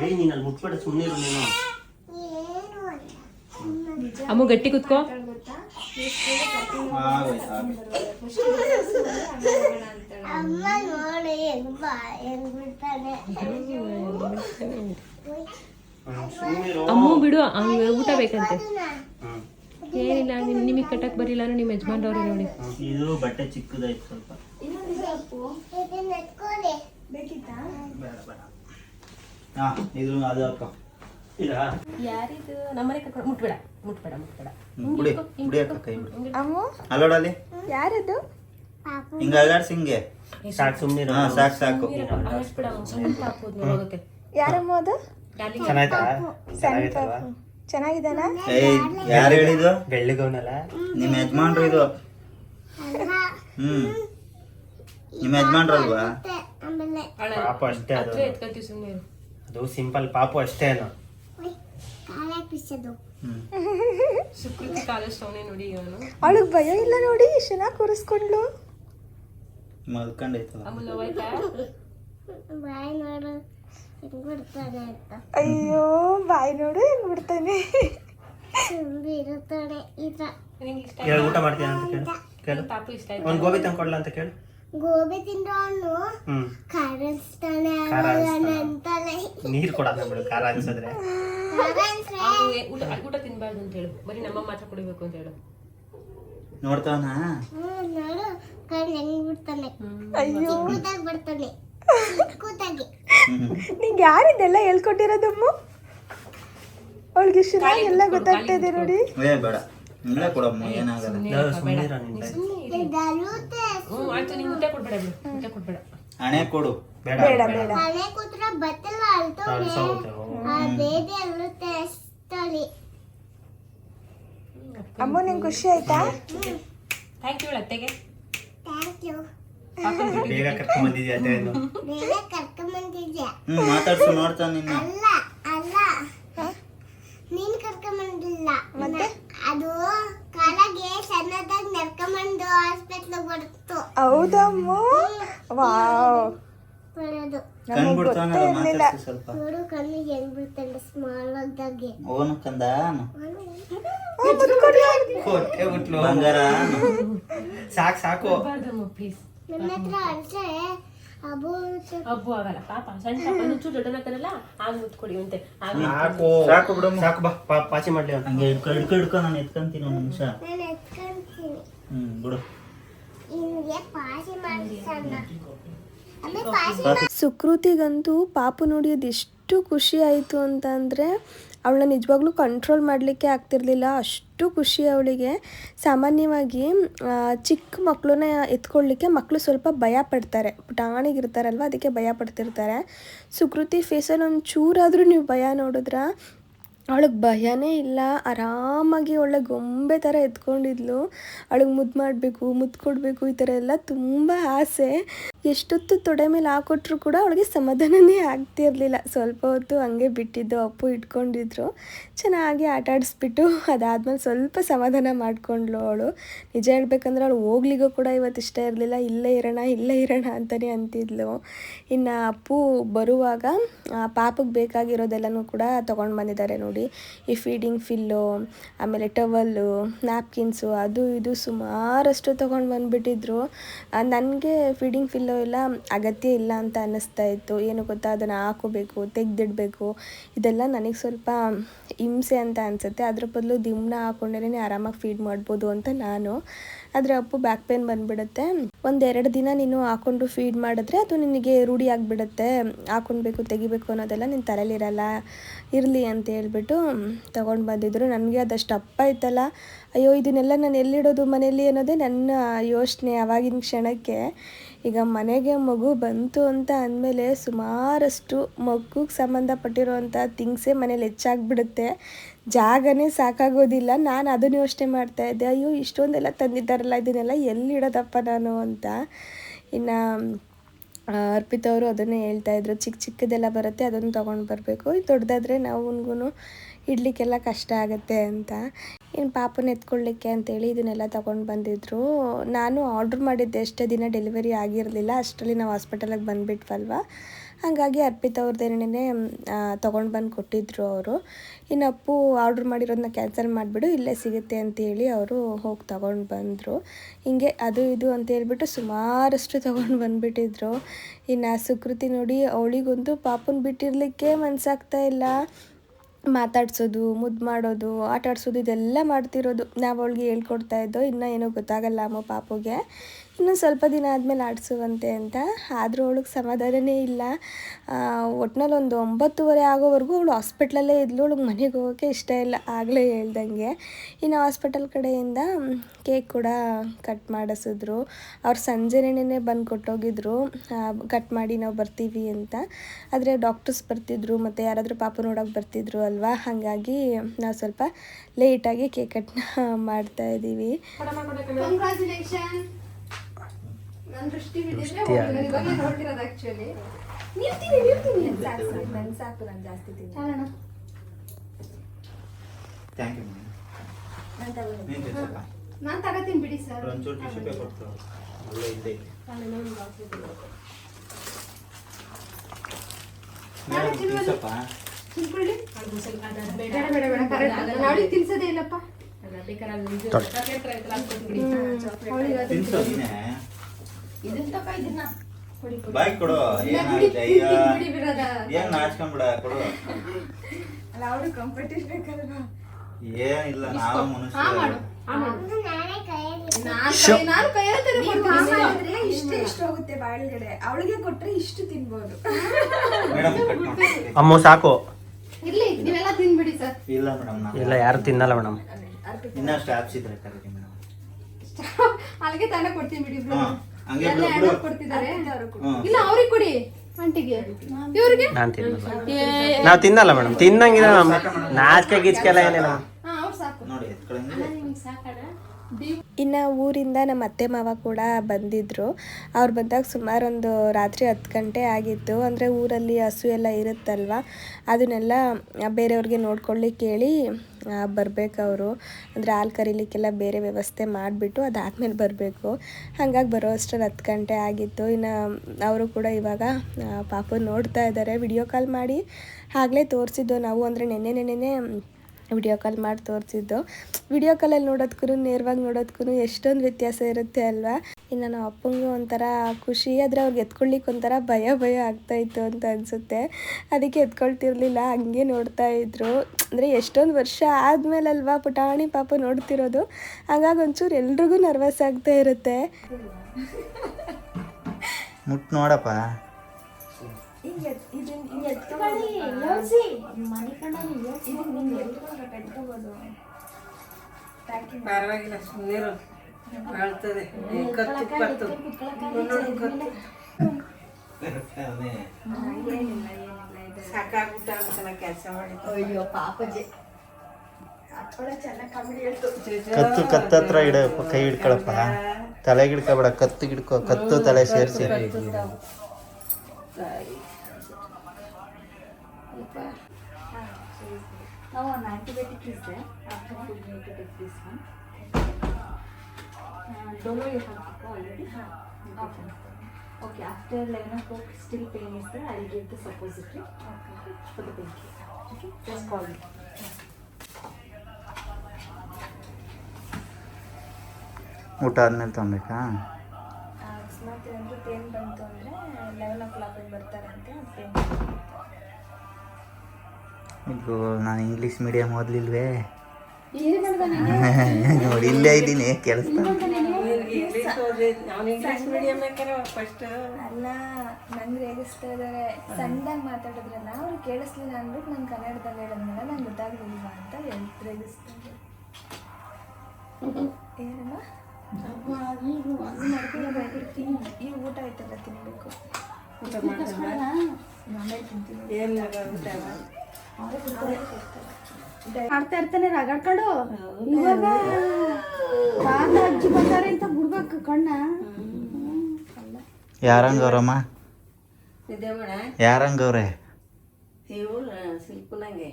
S7: ಏಯ್ ನೀನು ಅಲ್ಲಿ ಮುಟ್ಬೇಡ ಸುಮ್ಮನೆ ಇರು ನೀನು.
S4: ಏನು ಅಂತ
S5: ಅಮ್ಮು ಗಟ್ಟಿ ಕುತ್ಕೋ.
S4: ಅಮ್ಮ ನೋಡಿ ಹೆಂಗ್ ಬಾ ಹೆಂಗ್ ಬಿಡ್ತಾನೆ.
S7: ಸುಮ್ಮನೆ
S5: ಅಮ್ಮು ಬಿಡು ಊಟ ಬೇಕಂತೆ.
S7: ಹ್ಮ್.
S5: ಏನಿಲ್ಲ ನಿಮ್ ನಿಮಗೆ ಕಟ್ಟಕ್ ಬರಿಲ್ಲ ಅಂದ್ರೆ ನಿಮ್ಮ ಯಜಮಾನ್ರವ್ರೆ ನೋಡಿ.
S6: ಇದು ಬಟ್ಟೆ ಚಿಕ್ಕದಾಯ್ತು ಸ್ವಲ್ಪ. ಹಾ ಇದು ಅದು ಹಾಕೋ.
S7: ಇದಾ
S5: ಯಾರಿದು? ನಮ್ಮನೆ ಕರ್ಕೊಂಡು ಮುಟ್ಬೇಡ ಮುಟ್ಬೇಡ ಮುಟ್ಬೇಡ.
S6: ಹ್ಮ್, ಬಿಡಿ ಬಿಡಿ ಅಕ್ಕ ಕೈ ಬಿಡಿ
S1: ಅಮ್ಮು?
S6: ಅಲ್ಲೋಡಲ್ಲಿ?
S1: ಯಾರದು?
S4: ಪಾಪು
S6: ಹಿಂಗ ಅಲ್ಲಾಡ್ಸಿ ಹಿಂಗೆ.
S7: ಸಾಕು ಸುಮ್ಮನೆ ಇರು
S6: ಹಾ ಸಾಕು
S1: ಯಾರಮ್ಮ ಅದು?
S7: ಚೆನ್ನಾಯ್ತಾ
S1: ಚೆನ್ನಾಗಿದ್ದಾನಾ?
S6: ಏಯ್ ಯಾರು ಹೇಳಿದ್ದು?
S7: ಬೆಳ್ಳಿಗವನಲ್ಲ
S6: ನಿಮ್ಮ ಯಜಮಾನ್ರು ಇದು. ಹ್ಮ್. ನಿಮ್ಮ ಯಜಮಾನ್ರಲ್ವಾ
S4: ಅಲ್ವಾ? ಆಮೇಲೆ
S7: ಪಾಪು ಅಷ್ಟೇ ಅದು. ಅದು ಸಿಂಪಲ್ ಪಾಪು ಅಷ್ಟೇ
S4: ಅದು. ಕಾಲ ಪಿಸೋದು
S6: ಹ್ಮ್.
S5: ಸುಕೃತಿ ಕಾಲಿಸ್ತವನೆ ನೋಡಿ ಇವನು.
S1: ಅವಳಿಗೆ ಭಯ ಇಲ್ಲ ನೋಡಿ ಎಷ್ಟು ಚೆನ್ನಾಗಿ ಕೂರಿಸ್ಕೊಂಡ್ಲು.
S6: ಮಲ್ಕೊಂಡೈತಲ್ಲ.
S5: ಅಮೂಲ್ ಹೋಯ್ತಾ?
S4: ಬಾಯ್ ನೋಡು.
S1: ಅಯ್ಯೋ ಬಾಯಿ ನೋಡು ಹೆಂಗ್ ಬಿಡ್ತಾನೆ
S7: ಕೇಳು ಊಟ ಮಾಡ್ತೀಯ ಅಂತ ಕೇಳು. ಕೇಳು.
S5: ಪಾಪು ಇಷ್ಟ ಆಯ್ತು?
S7: ಒಂದು ಗೋಬಿ ತಂದ್ಕೊಡ್ಲ ಅಂತ ಕೇಳು.
S4: ಗೋಬಿ
S7: ಖಾರ ಅನ್ಸ್ತಾನೆ.
S4: ಅಂತಾನೆ.
S7: ನೀರು ಕೊಡೋದ ಬಿಡು ಖಾರ ಅನ್ಸಿದ್ರೆ.
S4: ಖಾರ ಅನ್ಸ್ರೆ.
S5: ಅವ್ನು ಊಟ ಊಟ ತಿನ್ಬಾರ್ದು ಅಂತ ಹೇಳು. ಬರೀ ನಮ್ಮ ಮಾತ್ರ ಕುಡಿಬೇಕು ಅಂತ ಹೇಳು.
S6: ನೋಡ್ತಾವನಾ?
S4: ಹ್ಮ್ ನೋಡು. ಕಣ್ ಹೆಂಗ್ ಬಿಡ್ತಾನೆ.
S1: ಅಯ್ಯೋ.
S4: ಕೂತಾಗಿ
S1: ನಿಂಗೆ ಯಾರಿದೆಲ್ಲ ಹೇಳ್ಕೊಟ್ಟಿರೋದಮ್ಮ? ಅವಳಿಗೆ ಇಷ್ಟು ಎಲ್ಲ ಗೊತ್ತಾಗ್ತಾ ಇದೆ ನೋಡಿ.
S6: ಏ ಬೇಡ. ಇಲ್ಲ ಕೊಡಮ್ಮ ಏನಾಗಲ್ಲ. ಹಣೆ ಕೊಡು.
S7: ಬೇಡ
S1: ಬೇಡ
S4: ಬತ್ತಲ್ಲ ಆ ಬೇಬಿ ಅಷ್ಟಲ್ಲಿ
S1: ಅಮ್ಮ ನಿಂಗೆ ಖುಷಿ ಆಯ್ತಾ?
S5: ಥ್ಯಾಂಕ್ ಯು ಅತ್ತೆಗೆ.
S4: ಥ್ಯಾಂಕ್ ಯು
S7: ಬೇಗ ಕರ್ಕೊಂಡ್ ಬಂದಿದ್ಯಾ ಅದೇ ಇದು
S4: ಬೇಗ ಕರ್ಕೊಂಬಂದಿದ್ಯಾ
S6: ಹ್ಮ್ ಮಾತಾಡ್ಸು ನಿನ್ನ.
S4: ಅಲ್ಲ ಅಲ್ಲ. ನೀನ್ ಕರ್ಕೊಂಬಂದಿಲ್ಲ ಅದು ಕಾಲಾಗೆ ಸಣ್ಣದಾಗಿ ನರ್ಕೊಂಬಂದು
S1: ಹೌದಮ್ಮ? ವಾವ್.
S4: ಬರೋದು.
S6: ಕಣ್ ಬಿಡ್ತಾವನ ಮಾತಾಡ್ಸು ಸ್ವಲ್ಪ.
S4: ನೋಡು ಕಣ್ಣಿಗೆ ಹೆಂಗ್ ಬಿಡ್ತಾನೆ ಸ್ಮಾಲ್ ಆಗಿ
S6: ಓನು ಕಂದ? ಕೊಟ್ಟೆ ಬಿಟ್ಲು. ಬಂಗಾರ
S7: ಸಾಕು ಸಾಕು.
S5: ಪ್ಲೀಸ್
S4: ನನ್ನ ಹತ್ರ ಅಳ್ಸೆ ಅಬು
S5: ಹಬ್ಬು ಆಗಲ್ಲ ಪಾಪ ಸಣ್ಣ ಪಾಪ ನುಚ್ಚು ದೊಡ್ಡನಕ್ಕನಲ್ಲ ಆಗ ಮುತ್ಕೊಡಿ ಅಂತೆ. ಆಗ
S7: ಸಾಕು.
S6: ಸಾಕು ಬಿಡಮ್ಮ.
S7: ಸಾಕು ಬಾ ಪಾ- ಪಾಚಿ ಮಾಡ್ಲಿ ಅವ್ನು.
S6: ಹಂಗೆ ಹಿಡ್ಕೊ ಹಿಡ್ಕೊ ಹಿಡ್ಕೊ ನಾನು ಎತ್ಕೊಂತೀನಿ ಒಂದು ನಿಮಿಷ.
S4: ನಾನು ಎತ್ಕೊಂತೀನಿ.
S6: ಹ್ಮ್ ಬಿಡು.
S4: ಹಿಂಗೆ ಪಾಸಿ ಮಾಡಿಸಣ್ಣ ಆಮೇಲೆ ಪಾಸಿ
S1: ಸುಕೃತಿಗಂತೂ ಪಾಪು ನೋಡಿ ಅದೆಷ್ಟು ಖುಷಿ ಆಯಿತು ಅಂತಂದರೆ ಅವಳನ್ನ ನಿಜವಾಗ್ಲೂ ಕಂಟ್ರೋಲ್ ಮಾಡಲಿಕ್ಕೆ ಆಗ್ತಿರ್ಲಿಲ್ಲ. ಅಷ್ಟು ಖುಷಿ ಅವಳಿಗೆ. ಸಾಮಾನ್ಯವಾಗಿ ಚಿಕ್ಕ ಮಕ್ಕಳನ್ನ ಎತ್ಕೊಳ್ಳಿಕ್ಕೆ ಮಕ್ಕಳು ಸ್ವಲ್ಪ ಭಯ ಪಡ್ತಾರೆ. ಪುಟಾಣಿಗಿರ್ತಾರಲ್ವ, ಅದಕ್ಕೆ ಭಯ ಪಡ್ತಿರ್ತಾರೆ. ಸುಕೃತಿ ಫೇಸಲ್ಲಿ ಒಂದು ಚೂರಾದರೂ ನೀವು ಭಯ ನೋಡಿದ್ರ, ಅವಳಿಗೆ ಭಯನೇ ಇಲ್ಲ. ಆರಾಮಾಗಿ ಒಳ್ಳೆ ಗೊಂಬೆ ಥರ ಎತ್ಕೊಂಡಿದ್ಲು. ಅವಳಿಗೆ ಮುದ್ದು ಮಾಡಬೇಕು, ಮುದ್ದು ಕೊಡಬೇಕು, ಈ ಥರ ಎಲ್ಲ ತುಂಬ ಆಸೆ. ಎಷ್ಟೊತ್ತು ತೊಡೆ ಮೇಲೆ ಹಾಕೊಟ್ರು ಕೂಡ ಅವಳಿಗೆ ಸಮಾಧಾನನೇ ಆಗ್ತಿರಲಿಲ್ಲ ಸ್ವಲ್ಪ ಹೊತ್ತು ಹಂಗೆ ಬಿಟ್ಟಿದ್ದು, ಅಪ್ಪು ಇಟ್ಕೊಂಡಿದ್ರು. ಚೆನ್ನಾಗಿ ಆಟ ಆಡಿಸ್ಬಿಟ್ಟು ಅದಾದ್ಮೇಲೆ ಸ್ವಲ್ಪ ಸಮಾಧಾನ ಮಾಡ್ಕೊಂಡ್ಳು ಅವಳು. ನಿಜ ಹೇಳ್ಬೇಕಂದ್ರೆ ಅವಳು ಹೋಗ್ಲಿಗೂ ಕೂಡ ಇವತ್ತು ಇಷ್ಟ ಇರಲಿಲ್ಲ. ಇಲ್ಲೇ ಇರೋಣ ಇಲ್ಲೇ ಇರೋಣ ಅಂತಲೇ ಅಂತಿದ್ಲು. ಇನ್ನು ಅಪ್ಪು ಬರುವಾಗ ಪಾಪಕ್ಕೆ ಬೇಕಾಗಿರೋದೆಲ್ಲನೂ ಕೂಡ ತೊಗೊಂಡು ಬಂದಿದ್ದಾರೆ ನೋಡಿ. ಈ ಫೀಡಿಂಗ್ ಫಿಲ್ಲು, ಆಮೇಲೆ ಟವಲ್ಲು ನ್ಯಾಪ್ಕಿನ್ಸು ಅದು ಇದು ಸುಮಾರಷ್ಟು ತೊಗೊಂಡು ಬಂದುಬಿಟ್ಟಿದ್ರು. ನನಗೆ ಫೀಡಿಂಗ್ ಫಿಲ್ಲು ಎಲ್ಲ ಅಗತ್ಯ ಇಲ್ಲ ಅಂತ ಅನ್ನಿಸ್ತಾ ಇತ್ತು. ಏನು ಗೊತ್ತಾ? ಅದನ್ನು ಹಾಕೋಬೇಕು, ತೆಗೆದಿಡಬೇಕು. ಇದೆಲ್ಲ ನನಗೆ ಸ್ವಲ್ಪ ಹಿಂಸೆ ಅಂತ ಅನಿಸುತ್ತೆ. ಅದ್ರ ಬದಲು ದಿಮ್ನ ಹಾಕೊಂಡೇ ಆರಾಮಾಗಿ ಫೀಡ್ ಮಾಡ್ಬೋದು ಅಂತ ನಾನು. ಆದರೆ ಅಪ್ಪು ಬ್ಯಾಕ್ ಪೇನ್ ಬಂದುಬಿಡುತ್ತೆ. ಒಂದೆರಡು ದಿನ ನೀನು ಹಾಕೊಂಡು ಫೀಡ್ ಮಾಡಿದ್ರೆ ಅದು ನಿನಗೆ ರೂಢಿ ಆಗಿಬಿಡುತ್ತೆ. ಹಾಕೊಳ್ಬೇಕು ತೆಗಿಬೇಕು ಅನ್ನೋದೆಲ್ಲ ನಿನ್ನ ತಲೆಯಲ್ಲಿರಲ್ಲ ಇರಲಿ ಅಂತ ಹೇಳ್ಬಿಟ್ಟು ತೊಗೊಂಡು ಬಂದಿದ್ರು. ನನಗೆ ಅದಷ್ಟು ಅಪ್ಪ ಇತ್ತಲ್ಲ. ಅಯ್ಯೋ, ಇದನ್ನೆಲ್ಲ ನಾನು ಎಲ್ಲಿಡೋದು ಮನೆಯಲ್ಲಿ ಅನ್ನೋದೇ ನನ್ನ ಯೋಚನೆ ಅವಾಗಿನ ಕ್ಷಣಕ್ಕೆ. ಈಗ ಮನೆಗೆ ಮಗು ಬಂತು ಅಂತ ಅಂದಮೇಲೆ ಸುಮಾರಷ್ಟು ಮಗುಗೆ ಸಂಬಂಧಪಟ್ಟಿರೋವಂಥ ಥಿಂಗ್ಸೇ ಮನೇಲಿ ಹೆಚ್ಚಾಗ್ಬಿಡುತ್ತೆ. ಜಾಗನೇ ಸಾಕಾಗೋದಿಲ್ಲ. ನಾನು ಅದನ್ನು ಯೋಚನೆ ಮಾಡ್ತಾ ಇದ್ದೆ, ಅಯ್ಯೋ, ಇಷ್ಟೊಂದೆಲ್ಲ ತಂದಿದ್ದಾರಲ್ಲ, ಇದನ್ನೆಲ್ಲ ಎಲ್ಲಿಡೋದಪ್ಪ ನಾನು? ಅಂತ. ಇನ್ನು ಅರ್ಪಿತವರು ಅದನ್ನೇ ಹೇಳ್ತಾ ಇದ್ರು. ಚಿಕ್ಕ ಚಿಕ್ಕದೆಲ್ಲ ಬರುತ್ತೆ, ಅದನ್ನು ತೊಗೊಂಡು ಬರಬೇಕು. ದೊಡ್ಡದಾದರೆ ನಾವುನ್ಗೂ ಇಡ್ಲಿಕ್ಕೆಲ್ಲ ಕಷ್ಟ ಆಗುತ್ತೆ ಅಂತ. ಇನ್ನು ಪಾಪನ ಎತ್ಕೊಳ್ಳಿಕ್ಕೆ ಅಂತೇಳಿ ಇದನ್ನೆಲ್ಲ ತೊಗೊಂಡು ಬಂದಿದ್ರು. ನಾನು ಆರ್ಡ್ರ್ ಮಾಡಿದ್ದೆ ಎಷ್ಟೇ ದಿನ ಡೆಲಿವರಿ ಆಗಿರಲಿಲ್ಲ, ಅಷ್ಟರಲ್ಲಿ ನಾವು ಹಾಸ್ಪಿಟಲಿಗೆ ಬಂದುಬಿಟ್ವಲ್ವ. ಹಾಗಾಗಿ ಅರ್ಪಿತ್ ಅವ್ರದ್ದೇನೇ ತೊಗೊಂಡು ಬಂದು ಕೊಟ್ಟಿದ್ರು ಅವರು. ಇನ್ನು ಅಪ್ಪು ಆರ್ಡ್ರ್ ಮಾಡಿರೋದನ್ನ ಕ್ಯಾನ್ಸಲ್ ಮಾಡಿಬಿಡು, ಇಲ್ಲೇ ಸಿಗುತ್ತೆ ಅಂತೇಳಿ ಅವರು ಹೋಗಿ ತೊಗೊಂಡು ಬಂದರು. ಹಿಂಗೆ ಅದು ಇದು ಅಂತ ಹೇಳ್ಬಿಟ್ಟು ಸುಮಾರಷ್ಟು ತೊಗೊಂಡು ಬಂದುಬಿಟ್ಟಿದ್ರು. ಇನ್ನು ಸುಕೃತಿ ನೋಡಿ, ಅವಳಿಗೊಂದು ಪಾಪನ ಬಿಟ್ಟಿರಲಿಕ್ಕೆ ಮನಸ್ಸಾಗ್ತಾ ಇಲ್ಲ. ಮಾತಾಡ್ಸೋದು, ಮುದ್ದು ಮಾಡೋದು, ಆಟಾಡ್ಸೋದು, ಇದೆಲ್ಲ ಮಾಡ್ತಿರೋದು. ನಾವು ಅವಳಿಗೆ ಹೇಳ್ಕೊಡ್ತಾ ಇದ್ದೋ, ಇನ್ನೂ ಏನೋ ಗೊತ್ತಾಗಲ್ಲ ಅಮ್ಮ ಪಾಪುಗೆ. ಇನ್ನು ಸ್ವಲ್ಪ ದಿನ ಆದಮೇಲೆ ಆಡಿಸುವಂತೆ ಅಂತ. ಆದರೂ ಅವಳಿಗೆ ಸಮಾಧಾನನೇ ಇಲ್ಲ. ಒಟ್ನಲ್ಲಿ ಒಂದು ಒಂಬತ್ತುವರೆ ಆಗೋವರೆಗೂ ಅವಳು ಹಾಸ್ಪಿಟ್ಲಲ್ಲೇ ಇದ್ಲು. ಅವಳಿಗೆ ಮನೆಗೆ ಹೋಗೋಕ್ಕೆ ಇಷ್ಟ ಇಲ್ಲ. ಆಗಲೇ ಹೇಳ್ದಂಗೆ. ಇನ್ನು ಹಾಸ್ಪಿಟಲ್ ಕಡೆಯಿಂದ ಕೇಕ್ ಕೂಡ ಕಟ್ ಮಾಡಿಸಿದ್ರು. ಅವ್ರು ಸಂಜೆನೇ ಬಂದು ಕೊಟ್ಟೋಗಿದ್ರು. ಕಟ್ ಮಾಡಿ ನಾವು ಬರ್ತೀವಿ ಅಂತ. ಆದರೆ ಡಾಕ್ಟರ್ಸ್ ಬರ್ತಿದ್ರು ಮತ್ತು ಯಾರಾದರೂ ಪಾಪ ನೋಡೋಕೆ ಬರ್ತಿದ್ರು ಅಲ್ವಾ? ಹಾಗಾಗಿ ನಾವು ಸ್ವಲ್ಪ ಲೇಟಾಗಿ ಕೇಕ್ ಕಟ್ನ ಮಾಡ್ತಾ ಇದ್ದೀವಿ.
S6: ಥ್ಯಾಂಕ್ ಯು ನೀನು ತಿನ್ಸಪ್ಪ?
S8: ನಾನ್ ತಗೋತೀನಿ ಬಿಡಿ ಸರ್.
S6: ಒಂಚೂರು ಟಿಶ್ಯೂ ಪೇಪರ್ ಒಳ್ಳೆ
S8: ತಿನ್ಕೊಳ್ಳಿ. ಬೇಡ. ಬೇಡ ಬೇಡ ಕರೆಕ್ಟ್ ನಾನು ಅವಳಿಗೆ ತಿನ್ಸೋದೇ ಇಲ್ಲಪ್ಪ.
S5: ಬೇಕಾದ್ರೆ
S8: ಇದನ್ನ. ತಗೋ ಇದನ್ನ
S6: ಬಾಯ್ ಕೊಡು. ಏನ್ ಇಲ್ಲ ಕೊಡು. ಏನಿಲ್ಲ ನಾವು ಮನುಷ್ಯ
S4: ನಾನೇ ಕೈಯಲ್ಲಿ.
S1: ಇಷ್ಟು ಹೋಗುತ್ತೆ ಬಾಳೆಗಡೆ ಅವಳಿಗೆ ಕೊಟ್ರೆ ಇಷ್ಟು ತಿನ್ಬೋದು.
S7: ಅಮ್ಮ ಸಾಕು.
S8: ಇರ್ಲಿ ನೀವೆಲ್ಲ ತಿನ್ಬಿಡಿ ಸರ್.
S6: ಇಲ್ಲ ಮೇಡಮ್
S7: ಇಲ್ಲ ಯಾರು ತಿನ್ನಲ್ಲ ಮೇಡಮ್.
S6: ಇನ್ನಷ್ಟು ಆಪ್ಸ್ ಇದ್ರೆ ಕರೀರಿ ಮೇಡಮ್.
S8: ಅಲ್ಲಿಗೆ ತಾನೇ ಕೊಡ್ತೀನಿ ಬಿಡಿ
S6: ಹಂಗೆ
S8: ಎಲ್ಲ
S6: ಬಿಡು, ಬಿಡು.
S8: ಕೊಡ್ತಿದ್ದಾರೆ. ಇಲ್ಲ ಅವ್ರಿಗೆ ಕೊಡಿ. ಆಂಟಿಗೆ. ಇವ್ರಿಗೆ?
S7: ನಾನು ತಿನ್ನಲ್ಲ. ನಾವು ತಿನ್ನಲ್ಲ. ಮೇಡಮ್. ತಿನ್ನಂಗಿಲ್ಲ ನಾಚಿಕೆ ಗೀಚ್ಕೆಲ್ಲ ಏನಿಲ್ಲ
S8: ಹಾ ಅವ್ರು ಸಾಕು.
S6: ನೋಡಿ ಎತ್ಕೊಳಂಗಿಲ್ಲ
S1: ಇನ್ನು ಊರಿಂದ ನಮ್ಮ ಅತ್ತೆ ಮಾವ ಕೂಡ ಬಂದಿದ್ದರು ಅವ್ರು ಬಂದಾಗ ಸುಮಾರು ಒಂದು ರಾತ್ರಿ ಹತ್ತು ಗಂಟೆ ಆಗಿತ್ತು. ಅಂದರೆ ಊರಲ್ಲಿ ಹಸು ಎಲ್ಲ ಇರುತ್ತಲ್ವ? ಅದನ್ನೆಲ್ಲ ಬೇರೆಯವ್ರಿಗೆ ನೋಡ್ಕೊಳ್ಳಿಕ್ಕೆ ಕೇಳಿ ಬರಬೇಕು ಅವರು. ಅಂದರೆ ಹಾಲು ಕರೀಲಿಕ್ಕೆಲ್ಲ ಬೇರೆ ವ್ಯವಸ್ಥೆ ಮಾಡಿಬಿಟ್ಟು ಅದಾದಮೇಲೆ ಬರಬೇಕು. ಹಾಗಾಗಿ ಬರೋ ಅಷ್ಟರಲ್ಲಿ ಹತ್ತು ಗಂಟೆ ಆಗಿತ್ತು. ಇನ್ನು ಅವರು ಕೂಡ ಇವಾಗ ಪಾಪ ನೋಡ್ತಾ ಇದ್ದಾರೆ ವಿಡಿಯೋ ಕಾಲ್ ಮಾಡಿ ಆಗಲೇ ತೋರಿಸಿದ್ದು ನಾವು. ಅಂದರೆ ನೆನ್ನೆ ನೆನ್ನೆನೇ ವಿಡಿಯೋ ಕಾಲ್ ಮಾಡಿ ತೋರಿಸಿದ್ದು. ವಿಡಿಯೋ ಕಾಲಲ್ಲಿ ನೋಡೋದಕ್ಕೂ ನೇರವಾಗಿ ನೋಡೋದಕ್ಕೂ ಎಷ್ಟೊಂದು ವ್ಯತ್ಯಾಸ ಇರುತ್ತೆ ಅಲ್ವಾ? ಇನ್ನು ನಮ್ಮ ಅಪ್ಪಂಗೂ ಒಂಥರ ಖುಷಿ, ಆದರೆ ಅವ್ರಿಗೆ ಎತ್ಕೊಳ್ಳಿಕ್ಕೆ ಒಂಥರ ಭಯ ಭಯ ಆಗ್ತಾಯಿತ್ತು ಅಂತ ಅನಿಸುತ್ತೆ. ಅದಕ್ಕೆ ಎತ್ಕೊಳ್ತಿರ್ಲಿಲ್ಲ, ಹಂಗೆ ನೋಡ್ತಾ ಇದ್ರು. ಅಂದರೆ ಎಷ್ಟೊಂದು ವರ್ಷ ಆದಮೇಲಲ್ವಾ ಪುಟಾಣಿ ಪಾಪ ನೋಡ್ತಿರೋದು. ಹಾಗಾಗಿ ಒಂಚೂರು ಎಲ್ರಿಗೂ ನರ್ವಸ್ ಆಗ್ತಾ ಇರುತ್ತೆ.
S6: ಮುಟ್ ನೋಡಪ್ಪ.
S9: ಪರವಾಗಿಲ್ಲ ಸುಮ್ಮನಿರು ಬಾಳ್ತದೆ ಕತ್ತು ಕತ್ತು. ನೋಡು ಕತ್ತು. ಸಾಕಾಗ್ಬಿಟ್ಟ ಅಂತ ಕೆಲಸ ಮಾಡಿ.
S8: ಅಯ್ಯೋ ಪಾಪಜೆ
S6: ಕತ್ತು ಕತ್ತು ಹತ್ರ ಇಡ ಕೈ ಹಿಡ್ಕೊಳಪ್ಪ. ತಲೆಗೆ ಹಿಡ್ಕೊಬೇಡ ಕತ್ತು ಹಿಡ್ಕೊ ಕತ್ತು ತಲೆ ಸೇರಿಸಿ.
S10: Now an antibiotic is there. After food you need to take this one. Uh, Dolo you have to go already? Okay. Okay, after 11 o'clock still pain is there, I will give the suppository okay. for the painkiller. Okay, just call me.
S6: ಊಟ ಆದ್ಮೇಲೆ ತಗೊಬೇಕಾ
S1: ಅಕಸ್ಮಾತ್ ಏನಾದರೂ pain ಬಂತು ಅಂದರೆ eleven ಓ ಕ್ಲಾಕಿಗೆ ಬರ್ತಾರಂತೆ pain
S6: ಇದು ನಾನು English medium ಓದ್ಲಿಲ್ವೇ? ನೋಡಿ ಇಲ್ಲೇ ಇದ್ದೀನಿ
S9: ಕೆಲಸ. ಫಸ್ಟ್
S1: ಅಲ್ಲ ನಂಗೆ ರೇಗಿಸ್ತಾ ಇದ್ದಾರೆ ಸಣ್ಣದಾಗಿ ಮಾತಾಡಿದ್ರಲ್ಲ ಅವ್ರು ಕೇಳಿಸ್ಲಿಲ್ಲ ಅಂದ್ಬಿಟ್ಟು ನಾನು ಕನ್ನಡದಲ್ಲಿ ಹೇಳಿದ್ಮೇಲೆ ನಂಗೆ ಗೊತ್ತಾಗ್ಲಿಲ್ವಾ ಅಂತ ಹೇಳಿ ರೇಗಿಸ್ತಾ ಇದ್ರು ಏನಮ್ಮ? ಈ ಊಟ ಆಯ್ತಲ್ಲ ತಿನ್ಬೇಕು.
S9: ಊಟ ಮಾಡ್ತೀನಿ
S1: ಆಮೇಲೆ ತಿಂತೀನಿ.
S8: ಮಾಡ್ತಾ ಇರ್ತಾನೆ ರಗಡ್ಕೊಂಡು ಇವಾಗ ತಾತ ಅಜ್ಜಿ ಬಂದಾರೆ ಅಂತ ಬಿಡ್ಬೇಕು ಕಣ್ಣ.
S6: ಯಾರಂಗವ್ರಮ್ಮ ಯಾರಂಗವ್ರೆ
S9: ಇವು ಶಿಲ್ಪನಂಗೆ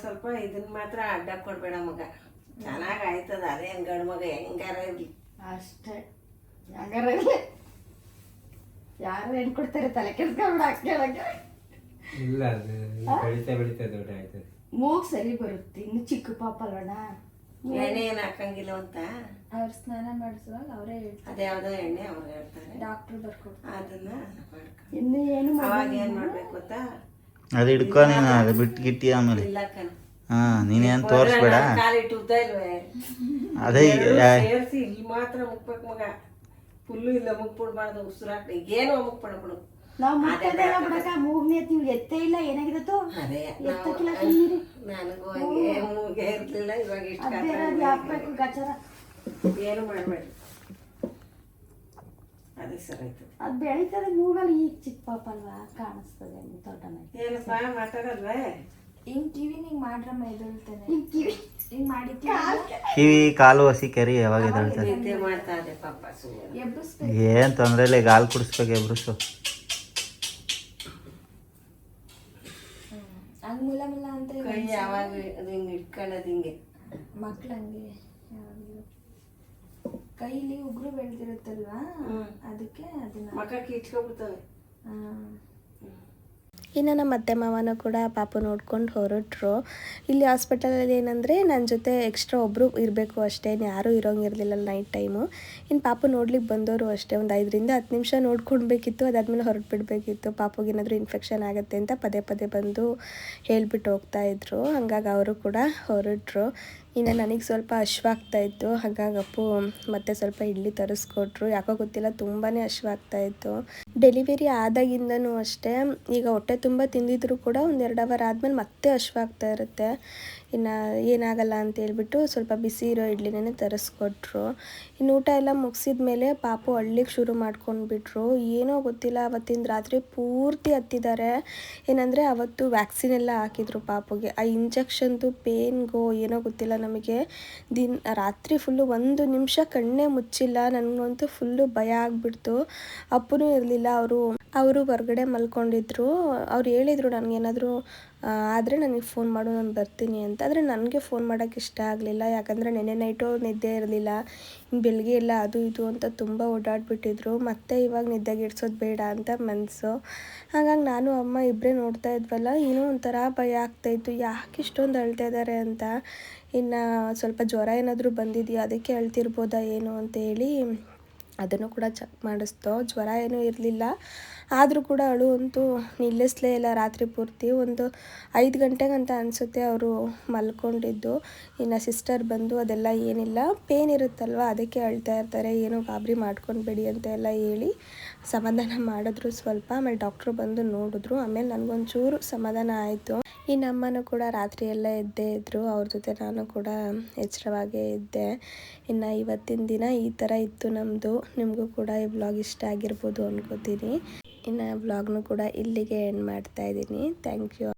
S9: ಸ್ವಲ್ಪ ಇದನ್ನ ಮಾತ್ರ ಅಡ್ಡ ಕೊಡ್ಬೇಡ ಮಗ. ಚೆನ್ನಾಗಿ ಆಯ್ತದ ಅದೇ ಗಂಡು ಮಗ ಹೆಂಗಾರ ಇರ್ಲಿ.
S8: ಅಷ್ಟೇ. ಹೆಂಗಾರ ಇರ್ಲಿ. ಯಾರು ಹೆಣ್ಕೊಡ್ತಾರೆ ತಲೆ ಕೆಡ್ಸ್ಕೊಂಡ್ಬಿಡ ಕೇಳಕ್ಕೆ
S2: ಇಲ್ಲ ಅದು ಬೆಳಿತಾ ಬೆಳಿತಾ ದೊಡ್ಡ ಆಯ್ತದೆ
S8: ಮೂಗ್ ಸರಿ ಬರುತ್ತೆ ಇನ್ನು ಚಿಕ್ಕ ಪಾಪ ಅಲ್ವಣ್ಣ?
S9: ಎಣ್ಣೆ ಏನು ಹಾಕಂಗಿಲ್ಲ ಅಂತ?
S1: ಅವ್ರು ಸ್ನಾನ ಮಾಡಿಸುವಾಗ ಅವರೇ ಹೇಳ್ತಾರೆ.
S9: ಅದ್ಯಾವುದೋ ಎಣ್ಣೆ ಅವ್ರು ಹೇಳ್ತಾರೆ.
S1: ಡಾಕ್ಟರ್ ಬರ್ಕೊಡ್ತಾರೆ.
S9: ಅದನ್ನ ಮಾಡ್ಕೊ.
S8: ಇನ್ನು ಏನು
S9: ಅವಾಗ ಏನು ಮಾಡ್ಬೇಕು ಗೊತ್ತಾ?
S6: ಅದು ಹಿಡ್ಕೊ ನೀನು ಅದು ಬಿಟ್ಟು ಗಿಟ್ಟಿ ಆಮೇಲೆ.
S9: ಇಲ್ಲ ಕಣ.
S6: ಹಾ ನೀನೇನು ತೋರಿಸ್ಬೇಡ.
S9: ಕಾಲಿಟ್ಟು ಉದ್ದ ಇಲ್ವೇ?
S6: ಅದೇ
S9: ಸೇರಿಸಿ ಇಲ್ಲಿ ಮಾತ್ರ ಮುಕ್ಬೇಕು ಮಗ. ಫುಲ್ಲು ಇಲ್ಲ ಮುಕ್ಬಿಡ್ಬಾರ್ದು ಉಸಿರಾಟ ಏನು ಮುಕ್ಬಿಡ್ಬಿಡು
S8: ನಾವು ಮುಟ್ಟದಲ್ಲ ಬಿಡಕ ಮೂಗ್ನೇ ನೀವು ಎತ್ತೇ ಇಲ್ಲ ಏನಾಗಿದತ್ತು
S9: ಅದೇ
S8: ಎತ್ತಕ್ಕಿಲ್ಲ ಕಣ್ಣೀರು.
S9: ನನಗೂ ಹಂಗೆ ಮೂಗೆ ಇರ್ಲಿಲ್ಲ ಇವಾಗ ಇಷ್ಟು
S8: ಅದೇ ಅದು ಹಾಕ್ಬೇಕು ಗಚಾರ.
S9: ಏನು ಮಾಡಬೇಡಿ. ಅದೇ ಸರಿ ಆಯ್ತು.
S8: ಅದು ಬೆಳೀತದೆ ಮೂಗಲ್ಲಿ ಈಗ ಚಿಕ್ಕ ಪಾಪ ಅಲ್ವಾ ಕಾಣಿಸ್ತದೆ ತೋಟನಾಗಿ
S9: ಏನಪ್ಪ ಮಾತಾಡಲ್ವೇ?
S1: ಹಿಂಗ್ ಟಿವಿನ ಹಿಂಗ್ ಮಾಡ್ರಮ್ಮ ಎದುಳ್ತಾನೆ
S8: ಈಗ ಕಿವಿ.
S1: ಹಿಂಗ್ ಮಾಡಿ
S6: ಕಿವಿ ಕಾಲು ಹಸಿ ಕೆರಿ ಯಾವಾಗ ಏನ್ ತೊಂದ್ರೆ ಇಲ್ಲ ಗಾಲ್ ಹಾಲು ಕುಡಿಸ್ಬೇಕು ಎಬ್ರುಸು
S1: ಹಂಗ್ ಮುಲ ಮುಲ ಅಂತ
S9: ಕೈ ಯಾವಾಗ ಅದು ಹಿಂಗೆ ಇಟ್ಕೊಳ್ಳೋದು ಹಿಂಗೆ?
S1: ಮಕ್ಳು ಹಂಗೆ ಯಾವಾಗ್ಲೂ. ಕೈಲಿ ಉಗುರು ಬೆಳೆದಿರುತ್ತಲ್ವಾ? ಅದಕ್ಕೆ ಅದನ್ನ
S9: ಮಕ್ಕಳಿಗೆ ಇಟ್ಕೊಬಿಡ್ತವೆ
S1: ಆ, ಇನ್ನು ನಮ್ಮ ಅತ್ತೆ ಮಾವನೂ ಕೂಡ ಪಾಪು ನೋಡ್ಕೊಂಡು ಹೊರಟರು. ಇಲ್ಲಿ ಹಾಸ್ಪಿಟಲಲ್ಲಿ ಏನಂದರೆ ನನ್ನ ಜೊತೆ ಎಕ್ಸ್ಟ್ರಾ ಒಬ್ಬರು ಇರಬೇಕು ಅಷ್ಟೇ ಯಾರೂ ಇರೋಂಗಿರಲಿಲ್ಲ ನೈಟ್ ಟೈಮು ಇನ್ನು ಪಾಪು ನೋಡ್ಲಿಕ್ಕೆ ಬಂದವರು ಅಷ್ಟೇ, ಒಂದು ಐದರಿಂದ ಹತ್ತು ನಿಮಿಷ ನೋಡ್ಕೊಳ್ಬೇಕಿತ್ತು ಅದಾದಮೇಲೆ ಹೊರಟು ಬಿಡಬೇಕಿತ್ತು ಪಾಪುಗೇನಾದರೂ ಇನ್ಫೆಕ್ಷನ್ ಆಗುತ್ತೆ ಅಂತ ಪದೇ ಪದೇ ಬಂದು ಹೇಳ್ಬಿಟ್ಟು ಹೋಗ್ತಾ ಇದ್ರು. ಹಂಗಾಗಿ ಅವರು ಕೂಡ ಹೊರಟ್ರು. ಇನ್ನು ನನಗೆ ಸ್ವಲ್ಪ ಹಶ್ವಾಗ್ತಾ ಇತ್ತು. ಹಾಗಾಗಿ ಅಪ್ಪು ಮತ್ತೆ ಸ್ವಲ್ಪ ಇಡ್ಲಿ ತರಿಸ್ಕೊಟ್ರು. ಯಾಕೋ ಗೊತ್ತಿಲ್ಲ ತುಂಬಾ ಹಶ್ವಾಗ್ತಾ ಇತ್ತು. ಡೆಲಿವರಿ ಆದಾಗಿಂದನೂ ಅಷ್ಟೇ, ಈಗ ಹೊಟ್ಟೆ ತುಂಬ ತಿಂದಿದ್ರು ಕೂಡ ಒಂದು ಎರಡು ಅವರ್ ಆದಮೇಲೆ ಮತ್ತೆ ಹಶ್ವಾಗ್ತಾ ಇರುತ್ತೆ. ಇನ್ನು ಏನಾಗಲ್ಲ ಅಂತ ಹೇಳ್ಬಿಟ್ಟು ಸ್ವಲ್ಪ ಬಿಸಿ ಇರೋ ಇಡ್ಲಿನೇ ತರಿಸ್ಕೊಟ್ರು. ಇನ್ನು ಊಟ ಎಲ್ಲ ಮುಗಿಸಿದ ಮೇಲೆ ಪಾಪು ಹಳ್ಳಿಗೆ ಶುರು ಮಾಡ್ಕೊಂಡ್ಬಿಟ್ರು. ಏನೋ ಗೊತ್ತಿಲ್ಲ ಅವತ್ತಿನ ರಾತ್ರಿ ಪೂರ್ತಿ ಹತ್ತಿದ್ದಾರೆ ಏನಂದರೆ ಅವತ್ತು ವ್ಯಾಕ್ಸಿನ್ ಎಲ್ಲ ಹಾಕಿದ್ರು ಪಾಪುಗೆ. ಆ ಇಂಜೆಕ್ಷನ್ದು ಪೇನ್ಗೋ ಏನೋ ಗೊತ್ತಿಲ್ಲ ನಮಗೆ. ದಿನ, ರಾತ್ರಿ ಫುಲ್ಲು ಒಂದು ನಿಮಿಷ ಕಣ್ಣೇ ಮುಚ್ಚಿಲ್ಲ. ನನಗಂತೂ ಫುಲ್ಲು ಭಯ ಆಗಿಬಿಡ್ತು. ಅಪ್ಪನೂ ಇರಲಿಲ್ಲ, ಅವರು ಅವರು ಹೊರಗಡೆ ಮಲ್ಕೊಂಡಿದ್ರು. ಅವ್ರು ಹೇಳಿದರು, ನನಗೇನಾದರೂ ಆದರೆ ನನಗೆ ಫೋನ್ ಮಾಡು, ನಾನು ಬರ್ತೀನಿ ಅಂತ. ಆದರೆ ನನಗೆ ಫೋನ್ ಮಾಡೋಕ್ಕೆ ಇಷ್ಟ ಆಗಲಿಲ್ಲ. ಯಾಕಂದರೆ ನೆನ್ನೆ ನೈಟು ನಿದ್ದೆ ಇರಲಿಲ್ಲ. ಬೆಳಗ್ಗೆ ಎಲ್ಲ ಅದು ಇದು ಅಂತ ತುಂಬ ಓಡಾಡಿಬಿಟ್ಟಿದ್ರು. ಮತ್ತೆ ಇವಾಗ ನಿದ್ದೆಗಿಡ್ಸೋದು ಬೇಡ ಅಂತ ಮನಸ್ಸು ಹಾಗಾಗಿ ನಾನು, ಅಮ್ಮ ಇಬ್ಬರೇ ನೋಡ್ತಾ ಇದ್ವಲ್ಲ, ಏನೋ ಒಂಥರ ಭಯ ಆಗ್ತಾಯಿತ್ತು ಯಾಕೆ ಇಷ್ಟೊಂದು ಅಳ್ತಾ ಇದ್ದಾರೆ ಅಂತ. ಇನ್ನು ಸ್ವಲ್ಪ ಜ್ವರ ಏನಾದರೂ ಬಂದಿದೆಯಾ? ಅದಕ್ಕೆ ಅಳ್ತಿರ್ಬೋದಾ, ಏನು ಅಂತ ಹೇಳಿ ಅದನ್ನು ಕೂಡ ಚೆಕ್ ಮಾಡಿಸ್ತೋ. ಜ್ವರ ಏನೂ ಇರಲಿಲ್ಲ. ಆದರೂ ಕೂಡ ಅವಳು ಅಂತೂ ನಿಲ್ಲಿಸಲೇ ಇಲ್ಲ ರಾತ್ರಿ ಪೂರ್ತಿ. ಒಂದು ಐದು ಗಂಟೆಗಂತ ಅನಿಸುತ್ತೆ ಅವರು ಮಲ್ಕೊಂಡಿದ್ದು. ಇನ್ನು ಸಿಸ್ಟರ್ ಬಂದು ಅದೆಲ್ಲ ಏನಿಲ್ಲ. ಪೇನ್ ಇರುತ್ತಲ್ವ, ಅದಕ್ಕೆ ಅಳ್ತಾ ಇರ್ತಾರೆ. ಏನು ಗಾಬರಿ ಮಾಡ್ಕೊಂಡ್ಬೇಡಿ ಅಂತ ಎಲ್ಲ ಹೇಳಿ ಸಮಾಧಾನ ಮಾಡಿದ್ರು ಸ್ವಲ್ಪ. ಆಮೇಲೆ ಡಾಕ್ಟ್ರು ಬಂದು ನೋಡಿದ್ರು. ಆಮೇಲೆ ನನಗೊಂಚೂರು ಸಮಾಧಾನ ಆಯಿತು. ಈ ನಮ್ಮನೂ ಕೂಡ ರಾತ್ರಿ ಎಲ್ಲ ಎದ್ದೇ ಇದ್ದರು ಅವ್ರ ಜೊತೆ ನಾನು ಕೂಡ ಎಚ್ಚರವಾಗೇ ಇದ್ದೆ. ಇನ್ನು ಇವತ್ತಿನ ದಿನ ಈ ಥರ ಇತ್ತು ನಮ್ಮದು ನಿಮಗೂ ಕೂಡ ಈ ಬ್ಲಾಗ್ ಇಷ್ಟ ಆಗಿರ್ಬೋದು ಅಂದ್ಕೋತೀನಿ ಇನ್ನು ಬ್ಲಾಗ್ನು ಕೂಡ ಇಲ್ಲಿಗೆ ಎಂಡ್ ಮಾಡ್ತಾ ಇದ್ದೀನಿ. Thank you